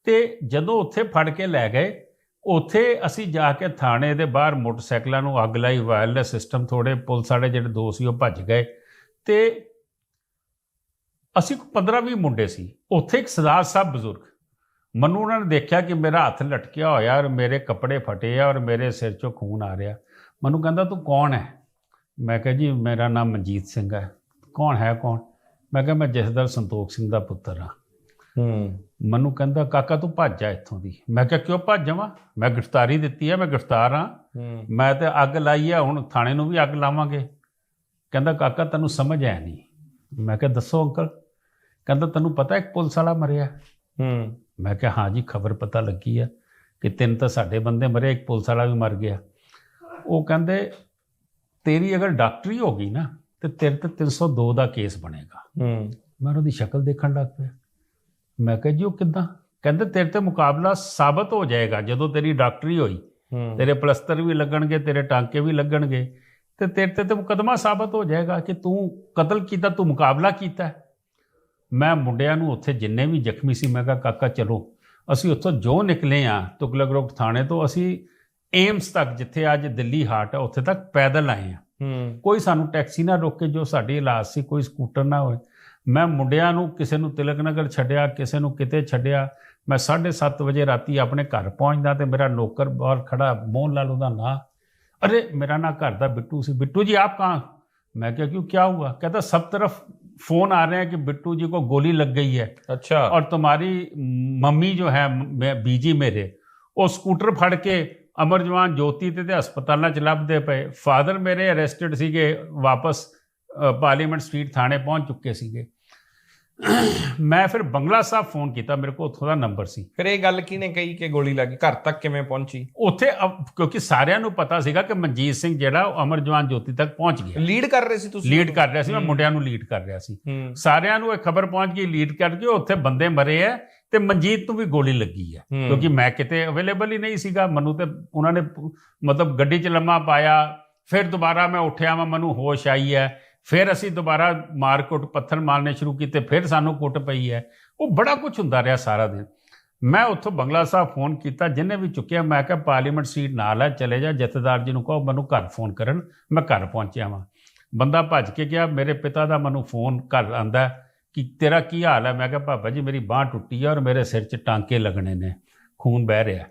ਤੇ ਜਦੋਂ ਉੱਥੇ ਫੜ ਕੇ ਲੈ ਗਏ ਉੱਥੇ ਅਸੀਂ ਜਾ ਕੇ ਥਾਣੇ ਦੇ ਬਾਹਰ ਮੋਟਰਸਾਈਕਲਾਂ ਨੂੰ ਅੱਗ ਲਾਈ ਵਾਇਰਲੈਸ ਸਿਸਟਮ ਥੋੜੇ ਪੁਲਿਸ ਵਾਲੇ ਜਿਹੜੇ ਦੋ ਸੀ ਉਹ ਭੱਜ ਗਏ। ਤੇ ਅਸੀਂ 15-20 ਮੁੰਡੇ ਸੀ। ਉੱਥੇ ਇੱਕ ਸਰਦਾਰ ਸਾਹਿਬ ਬਜ਼ੁਰਗ। ਮੈਨੂੰ ਉਹਨਾਂ ਨੇ ਦੇਖਿਆ ਕਿ ਮੇਰਾ ਹੱਥ ਲਟਕਿਆ ਹੋਇਆ ਔਰ ਮੇਰੇ ਕੱਪੜੇ ਫਟੇ ਆ ਔਰ ਮੇਰੇ ਸਿਰ ਚੋਂ ਖੂਨ ਆ ਰਿਹਾ। ਮੈਨੂੰ ਕਹਿੰਦਾ ਤੂੰ ਕੌਣ ਹੈ? ਮੈਂ ਕਿਹਾ ਜੀ ਮੇਰਾ ਨਾਮ ਮਨਜੀਤ ਸਿੰਘ ਹੈ। ਕੌਣ ਹੈ ਕੌਣ? ਮੈਂ ਕਿਹਾ ਮੈਂ ਜਸਦਰ ਸੰਤੋਖ ਸਿੰਘ ਦਾ ਪੁੱਤਰ ਹਾਂ। ਹੂੰ। ਮੈਨੂੰ ਕਹਿੰਦਾ ਕਾਕਾ ਤੂੰ ਭੱਜ ਜਾ ਇੱਥੋਂ ਦੀ। ਮੈਂ ਕਿਹਾ ਕਿਉਂ ਭੱਜ ਜਾਵਾਂ? ਮੈਂ ਗ੍ਰਿਫਤਾਰੀ ਦਿੱਤੀ ਹੈ ਮੈਂ ਗ੍ਰਿਫਤਾਰ ਹਾਂ। ਹੂੰ। ਮੈਂ ਤੇ ਅੱਗ ਲਾਈ ਆ ਹੁਣ ਥਾਣੇ ਨੂੰ ਵੀ ਅੱਗ ਲਾਵਾਂਗੇ। ਕਹਿੰਦਾ ਕਾਕਾ ਤੈਨੂੰ ਸਮਝ ਆਇਆ ਨਹੀਂ। ਮੈਂ ਕਿਹਾ ਦੱਸੋ ਅੰਕਲ। ਕਹਿੰਦਾ ਤੈਨੂੰ ਪਤਾ ਇੱਕ ਪੁਲਿਸ ਵਾਲਾ ਮਰਿਆ? ਹੂੰ। ਮੈਂ ਕਿਹਾ ਹਾਂ ਜੀ ਖਬਰ ਪਤਾ ਲੱਗੀ ਆ ਕਿ ਤਿੰਨ ਤਾਂ ਸਾਡੇ ਬੰਦੇ ਮਰੇ ਇੱਕ ਪੁਲਿਸ ਵਾਲਾ ਵੀ ਮਰ ਗਿਆ। ਉਹ ਕਹਿੰਦੇ ਤੇਰੀ ਅਗਰ ਡਾਕਟਰੀ ਹੋ ਗਈ ਨਾ ਤੇ ਤੇਰੇ ਤੇ 302 ਦਾ ਕੇਸ ਬਣੇਗਾ। ਹੂੰ। ਮੈਂ ਉਹਦੀ ਸ਼ਕਲ ਦੇਖਣ ਲੱਗ ਪਿਆ। ਮੈਂ ਕਿਹਾ ਜੀ ਉਹ ਕਿੱਦਾਂ? ਕਹਿੰਦੇ ਤੇਰੇ ਤੇ ਮੁਕਾਬਲਾ ਸਾਬਤ ਹੋ ਜਾਏਗਾ ਜਦੋਂ ਤੇਰੀ ਡਾਕਟਰੀ ਹੋਈ। ਤੇਰੇ ਪਲਸਤਰ ਵੀ ਲੱਗਣਗੇ ਤੇਰੇ ਟਾਂਕੇ ਵੀ ਲੱਗਣਗੇ। ਤੇ ਤੇਰੇ ਤੇ ਤੇ ਮੁਕਦਮਾ ਸਾਬਤ ਹੋ ਜਾਏਗਾ ਕਿ ਤੂੰ ਕਤਲ ਕੀਤਾ ਤੂੰ ਮੁਕਾਬਲਾ ਕੀਤਾ। ਮੈਂ ਮੁੰਡਿਆਂ ਨੂੰ ਉੱਥੇ ਜਿੰਨੇ ਵੀ ਜ਼ਖਮੀ ਸੀ ਮੈਂ ਕਿਹਾ ਕਾਕਾ ਚਲੋ ਅਸੀਂ ਉੱਥੋਂ ਜੋ ਨਿਕਲੇ ਆ ਤੁਗਲਕ ਰੋਡ ਥਾਣੇ ਤੋਂ ਅਸੀਂ ਏਮਸ ਤੱਕ ਜਿੱਥੇ ਅੱਜ ਦਿੱਲੀ ਹਾਰਟ ਹੈ ਉੱਥੇ ਤੱਕ ਪੈਦਲ ਆਏ ਆ। ਹੂੰ। ਕੋਈ ਸਾਨੂੰ ਟੈਕਸੀ ਨਾ ਰੋਕੇ ਜੋ ਸਾਡੀ ਇਲਾਜ ਸੀ ਕੋਈ ਸਕੂਟਰ ਨਾ ਹੋਏ। ਮੈਂ ਮੁੰਡਿਆਂ ਨੂੰ ਕਿਸੇ ਨੂੰ ਤਿਲਕ ਨਗਰ ਛੱਡਿਆ ਕਿਸੇ ਨੂੰ ਕਿਤੇ ਛੱਡਿਆ। ਮੈਂ 7:30 ਵਜੇ ਰਾਤੀ ਆਪਣੇ ਘਰ ਪਹੁੰਚਦਾ ਤੇ ਮੇਰਾ ਨੌਕਰ ਬਾਹਰ ਖੜਾ ਮੋਹਨ ਲਾਲ ਉਹਦਾ ਨਾਂ ਅਰੇ ਮੇਰਾ ਨਾਂ ਘਰ ਦਾ ਬਿੱਟੂ ਸੀ ਬਿੱਟੂ ਜੀ ਆਪ ਕਹਾਂ मैं क्या क्यों क्या हुआ कहता सब तरफ फोन आ रहे हैं कि बिट्टू जी को गोली लग गई है ਅੱਛਾ और तुम्हारी मम्मी जो है मैं बीजी मेरे ਉਹ ਸਕੂਟਰ ਫੜ ਕੇ ਅਮਰ ਜਵਾਨ ਜੋਤੀ ਤੇ ਤੇ ਹਸਪਤਾਲਾਂ ਚ ਲੱਭਦੇ ਪਏ ਫਾਦਰ ਮੇਰੇ ਅਰੈਸਟਡ ਸੀਗੇ ਵਾਪਸ ਅ, ਪਾਰਲੀਮੈਂਟ ਸਟਰੀਟ ਥਾਣੇ ਪਹੁੰਚ ਚੁੱਕੇ ਸੀਗੇ ਮੈਂ ਫਿਰ ਬੰਗਲਾ ਸਾਹਿਬ ਫੋਨ ਕੀਤਾ ਮੇਰੇ ਕੋਲ ਉੱਥੋਂ ਦਾ ਨੰਬਰ ਸੀ। ਫਿਰ ਇਹ ਗੱਲ ਕਿਹਨੇ ਕਹੀ ਕਿ ਗੋਲੀ ਲੱਗੀ ਘਰ ਤੱਕ ਕਿਵੇਂ ਪਹੁੰਚੀ? ਉੱਥੇ ਕਿਉਂਕਿ ਸਾਰਿਆਂ ਨੂੰ ਪਤਾ ਸੀਗਾ ਕਿ ਮਨਜੀਤ ਸਿੰਘ ਜਿਹੜਾ ਉਹ ਅਮਰ ਜਵਾਨ ਜੋਤੀ ਤੱਕ ਪਹੁੰਚ ਗਿਆ। ਲੀਡ ਕਰ ਰਹੇ ਸੀ ਤੁਸੀਂ? ਲੀਡ ਕਰ ਰਿਹਾ ਸੀ ਮੈਂ। ਮੁੰਡਿਆਂ ਨੂੰ ਲੀਡ ਕਰ ਰਿਹਾ ਸੀ। ਹੂੰ। ਸਾਰਿਆਂ ਨੂੰ ਇਹ ਖਬਰ ਪਹੁੰਚ ਗਈ ਲੀਡ ਕਰਕੇ ਉੱਥੇ ਬੰਦੇ ਮਰੇ ਐ ਤੇ ਮਨਜੀਤ ਨੂੰ ਵੀ ਗੋਲੀ ਲੱਗੀ ਹੂੰ। ਕਿਉਂਕਿ ਮੈਂ ਕਿਤੇ ਅਵੇਲੇਬਲ ਹੀ ਨਹੀਂ ਸੀਗਾ ਮੈਨੂੰ ਤੇ ਉਹਨਾਂ ਨੇ ਪ- ਮਤਲਬ ਗੱਡੀ 'ਚ ਲੰਮਾ ਪਾਇਆ ਫਿਰ ਦੁਬਾਰਾ ਮੈਂ ਉੱਠਿਆ ਮੈਂ ਮੈਨੂੰ ਹੋਸ਼ ਆਈ ਹੈ ਫਿਰ ਅਸੀਂ ਦੁਬਾਰਾ ਮਾਰ ਕੁੱਟ, ਪੱਥਰ ਮਾਰਨੇ ਸ਼ੁਰੂ ਕੀਤੇ, ਫਿਰ ਸਾਨੂੰ ਕੁੱਟ ਪਈ ਹੈ। ਉਹ ਬੜਾ ਕੁਝ ਹੁੰਦਾ ਰਿਹਾ ਸਾਰਾ ਦਿਨ। ਮੈਂ ਉੱਥੋਂ ਬੰਗਲਾ ਸਾਹਿਬ ਫੋਨ ਕੀਤਾ, ਜਿੰਨੇ ਵੀ ਚੁੱਕਿਆ, ਮੈਂ ਕਿਹਾ, ਪਾਰਲੀਮੈਂਟ ਸੀਟ ਨਾਲ ਹੈ ਚਲੇ ਜਾ, ਜਥੇਦਾਰ ਜੀ ਨੂੰ ਕਹੋ, ਮੈਨੂੰ ਘਰ ਫੋਨ ਕਰਨ, ਮੈਂ ਘਰ ਪਹੁੰਚਿਆ ਵਾਂ। ਬੰਦਾ ਭੱਜ ਕੇ ਗਿਆ ਮੇਰੇ ਪਿਤਾ ਦਾ ਮੈਨੂੰ ਫੋਨ ਘਰ ਆਂਦਾ ਕਿ ਤੇਰਾ ਕੀ ਹਾਲ ਹੈ? ਮੈਂ ਕਿਹਾ ਪਾਪਾ ਜੀ, ਮੇਰੀ ਬਾਹ ਟੁੱਟੀ ਹੈ ਔਰ ਮੇਰੇ ਸਿਰ 'ਚ ਟਾਂਕੇ ਲੱਗਣੇ ਨੇ, ਖੂਨ ਵਹਿ ਰਿਹਾ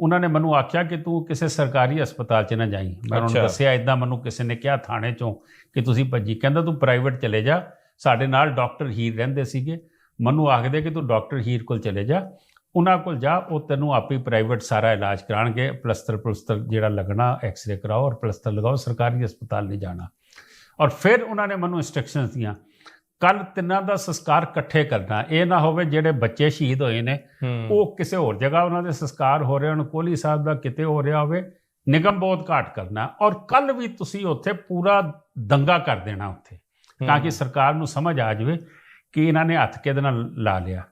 ਉਹਨਾਂ ਨੇ ਮੈਨੂੰ ਆਖਿਆ ਕਿ ਤੂੰ ਕਿਸੇ ਸਰਕਾਰੀ ਹਸਪਤਾਲ 'ਚ ਨਾ ਜਾਈਂ। ਮੈਂ ਉਹਨਾਂ। ਨੂੰ ਦੱਸਿਆ ਇਦਾਂ ਮੈਨੂੰ ਕਿਸੇ ਨੇ ਕਿਹਾ ਥਾਣੇ 'ਚੋਂ ਕਿ ਤੁਸੀਂ ਭੱਜੀ। ਕਹਿੰਦਾ ਤੂੰ ਪ੍ਰਾਈਵੇਟ ਚਲੇ ਜਾ। ਸਾਡੇ ਨਾਲ ਡਾਕਟਰ ਹੀਰ ਰਹਿੰਦੇ ਸੀਗੇ। ਮੈਨੂੰ ਆਖਦੇ ਕਿ ਤੂੰ ਡਾਕਟਰ ਹੀਰ ਕੋਲ ਚਲੇ ਜਾ। ਉਹਨਾਂ ਕੋਲ ਜਾ ਉਹ ਤੈਨੂੰ ਆਪੇ ਪ੍ਰਾਈਵੇਟ ਸਾਰਾ ਇਲਾਜ ਕਰਾਣਗੇ। ਪਲਸਤਰ ਪਲਸਤਰ ਜਿਹੜਾ ਲੱਗਣਾ ਐਕਸ-ਰੇ ਕਰਾਓ ਔਰ ਪਲਸਤਰ ਲਗਾਓ। ਸਰਕਾਰੀ ਹਸਪਤਾਲ ਨਹੀਂ ਜਾਣਾ। ਔਰ ਫਿਰ ਉਹਨਾਂ ਨੇ ਮੈਨੂੰ ਇਨਸਟਰਕਸ਼ਨਸ ਦੀਆਂ ਕੱਲ ਤਿੰਨਾਂ ਦਾ ਸੰਸਕਾਰ ਇਕੱਠੇ ਕਰਨਾ ਇਹ ਨਾ ਹੋਵੇ ਜਿਹੜੇ ਬੱਚੇ ਸ਼ਹੀਦ ਹੋਏ ਨੇ ਹੂੰ। ਉਹ ਕਿਸੇ ਹੋਰ ਜਗ੍ਹਾ ਉਹਨਾਂ ਦੇ ਸੰਸਕਾਰ ਹੋ ਰਹੇ ਹੋਣ ਕੋਹਲੀ ਸਾਹਿਬ ਦਾ ਕਿਤੇ ਹੋ ਰਿਹਾ ਹੋਵੇ ਨਿਗਮ ਬਹੁਤ ਘਾਟ ਕਰਨਾ ਔਰ ਕੱਲ ਵੀ ਤੁਸੀਂ ਉੱਥੇ ਪੂਰਾ ਦੰਗਾ ਕਰ ਦੇਣਾ ਉੱਥੇ ਤਾਂ ਕਿ ਸਰਕਾਰ ਨੂੰ ਸਮਝ ਆ ਜਾਵੇ ਕਿ ਇਹਨਾਂ ਨੇ ਹੱਥ ਕਿਹਦੇ ਨਾਲ ਲਾ ਲਿਆ।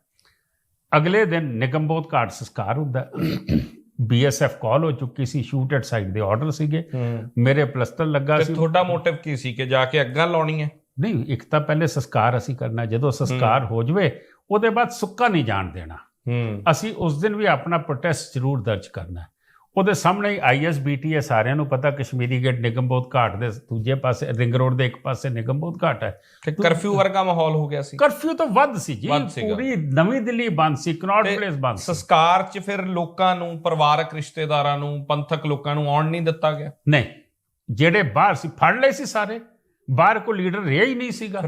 ਅਗਲੇ ਦਿਨ ਨਿਗਮ ਬਹੁਤ ਘਾਟ ਸੰਸਕਾਰ ਹੁੰਦਾ। ਬੀਐਸਐਫ ਕਾਲ ਹੋ ਚੁੱਕੀ ਸੀ ਸ਼ੂਟ ਐਟ ਸਾਈਡ ਦੇ ਆਰਡਰ ਸੀਗੇ। ਹੂੰ। ਮੇਰੇ ਪਲਸਤਰ ਲੱਗਾ ਤੇ ਸੀ। ਤੁਹਾਡਾ ਮੋਟਿਵ ਕੀ ਸੀ ਕਿ ਜਾ ਕੇ ਅੱਗਾਂ ਲਾਉਣੀਆਂ ਨਹੀਂ ਇੱਕ ਤਾਂ ਪਹਿਲੇ ਸੰਸਕਾਰ ਅਸੀਂ ਕਰਨਾ ਜਦੋਂ ਸੰਸਕਾਰ ਹੋ। ਜਵੇ ਉਹਦੇ ਬਾਅਦ ਸੁੱਕਾ ਨਹੀਂ ਜਾਣ ਦੇਣਾ। ਅਸੀਂ ਉਸ ਦਿਨ ਵੀ ਆਪਣਾ ਪ੍ਰੋਟੈਸਟ ਜ਼ਰੂਰ ਦਰਜ ਕਰਨਾ। ਉਹਦੇ ਸਾਹਮਣੇ ਹੀ ਆਈਐਸਬੀਟੀ ਹੈ ਸਾਰਿਆਂ ਨੂੰ ਪਤਾ ਕਸ਼ਮੀਰੀ ਗੇਟ ਨਿਗਮ ਬਹੁਤ ਘਾਟ ਦੇ ਦੂਜੇ ਪਾਸੇ ਰਿੰਗ ਰੋਡ ਦੇ ਇੱਕ ਪਾਸੇ ਨਿਗਮ ਬਹੁਤ ਘਾਟ ਹੈ। ਤੇ ਕਰਫਿਊ ਵਰਗਾ ਮਾਹੌਲ ਹੋ ਗਿਆ ਸੀ। ਕਰਫਿਊ ਤਾਂ ਵੱਧ ਸੀ ਜੀ। ਪੂਰੀ ਨਵੀਂ ਦਿੱਲੀ ਬੰਦ ਸੀ ਕਨੌਟ ਪਲੇਸ ਬੰਦ ਸੀ। ਸੰਸਕਾਰ 'ਚ ਫਿਰ ਲੋਕਾਂ ਨੂੰ ਪਰਿਵਾਰਕ ਰਿਸ਼ਤੇਦਾਰਾਂ ਨੂੰ ਪੰਥਕ ਲੋਕਾਂ ਨੂੰ ਆਉਣ ਨਹੀਂ ਦਿੱਤਾ ਗਿਆ। ਨਹੀਂ ਜਿਹੜੇ ਬਾਹਰ ਸੀ ਫੜ ਲਏ ਸੀ ਸਾਰੇ। ਬਾਹਰ ਕੋਈ ਲੀਡਰ ਰਿਹਾ ਹੀ ਨਹੀਂ ਸੀਗਾ।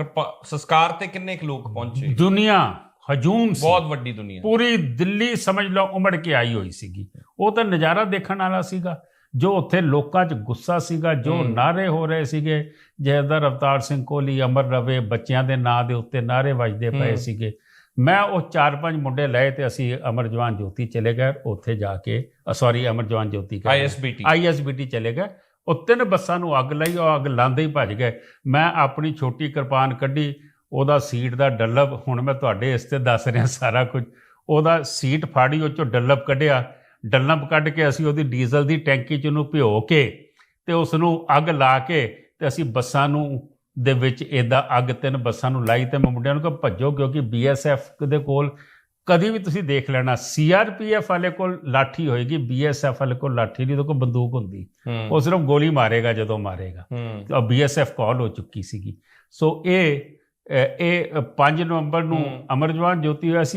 ਸੰਸਕਾਰ ਤੇ ਕਿੰਨੇ ਕੁ ਲੋਕ ਪਹੁੰਚੇ? ਦੁਨੀਆ ਹਜੂਮ ਸੀ। ਬਹੁਤ ਵੱਡੀ ਦੁਨੀਆ। ਪੂਰੀ ਦਿੱਲੀ ਸਮਝ ਲਓ ਉਮੜ ਕੇ ਆਈ ਹੋਈ ਸੀਗੀ। ਉਹ ਤਾਂ ਨਜ਼ਾਰਾ ਦੇਖਣ ਵਾਲਾ ਸੀਗਾ ਜੋ ਉੱਥੇ ਲੋਕਾਂ 'ਚ ਗੁੱਸਾ ਸੀਗਾ ਜੋ। ਨਾਰੇ ਹੋ ਰਹੇ ਸੀਗੇ। ਜੈਦਰ ਅਵਤਾਰ ਸਿੰਘ ਕੋਹਲੀ ਅਮਰ ਰਵੇ ਬੱਚਿਆਂ ਦੇ ਨਾਂ ਦੇ ਉੱਤੇ ਨਾਰੇ ਵੱਜਦੇ ਪਏ। ਸੀਗੇ। ਮੈਂ ਉਹ ਚਾਰ ਪੰਜ ਮੁੰਡੇ ਲਏ ਤੇ ਅਸੀਂ ਅਮਰ ਜਵਾਨ ਜੋਤੀ ਚਲੇ ਗਏ। ਉੱਥੇ ਜਾ ਕੇ ਸੌਰੀ ਅਮਰ ਜਵਾਨ ਜੋਤੀ ਰਿਹਾ। ਆਈਐਸਬੀਟੀ ਆਈਐਸਬੀਟੀ ਚਲੇ ਗਏ। ਉਹ ਤਿੰਨ ਬੱਸਾਂ ਨੂੰ ਅੱਗ ਲਾਈ, ਉਹ ਅੱਗ ਲਾਉਂਦੇ ਹੀ ਭੱਜ ਗਏ। ਮੈਂ ਆਪਣੀ ਛੋਟੀ ਕਿਰਪਾਨ ਕੱਢੀ, ਉਹਦਾ ਸੀਟ ਦਾ ਡੱਲਬ ਹੁਣ ਮੈਂ ਤੁਹਾਡੇ ਇਸ ਤੇ ਦੱਸ ਰਿਹਾ ਸਾਰਾ ਕੁਝ। ਉਹਦਾ ਸੀਟ ਫਾੜੀ, ਉਹ ਚੋਂ ਡੱਲਬ ਕੱਢਿਆ। ਡੱਲਬ ਕੱਢ ਕੇ ਅਸੀਂ ਉਹਦੀ ਡੀਜ਼ਲ ਦੀ ਟੈਂਕੀ ਚ ਉਹਨੂੰ ਭਿਓ ਕੇ ਤੇ ਉਸ ਨੂੰ ਅੱਗ ਲਾ ਕੇ ਤੇ ਅਸੀਂ ਬੱਸਾਂ ਨੂੰ ਦੇ ਵਿੱਚ ਇਦਾਂ ਅੱਗ ਤਿੰਨ ਬੱਸਾਂ ਨੂੰ ਲਾਈ ਤੇ ਮੈਂ ਮੁੰਡਿਆਂ ਨੂੰ ਕਿਹਾ, ਭੱਜੋ ਕਿਉਂਕਿ ਬੀਐਸਐਫ ਦੇ ਕੋਲ ਕਦੀ ਵੀ ਤੁਸੀਂ ਦੇਖ ਲੈਣਾ ਸੀਆਰਪੀਐਫ ਵਾਲੇ ਕੋਲ ਲਾਠੀ ਹੋਏਗੀ ਬੀਐਸਐਫ ਵਾਲੇ ਕੋਲ ਲਾਠੀ ਨਹੀਂ ਉਹਦੇ ਕੋਲ ਬੰਦੂਕ ਹੁੰਦੀ। ਉਹ ਸਿਰਫ ਗੋਲੀ ਮਾਰੇਗਾ ਜਦੋਂ ਮਾਰੇਗਾ। ਹੂੰ। ਬੀਐਸਐਫ ਕਾਲ ਹੋ ਚੁੱਕੀ ਸੀਗੀ। ਸੋ ਇਹ ਇਹ 5 ਨਵੰਬਰ ਨੂੰ। ਅਮਰਜਵਾਨ ਜੋਤੀ ਹੋਇਆ ਸੀ।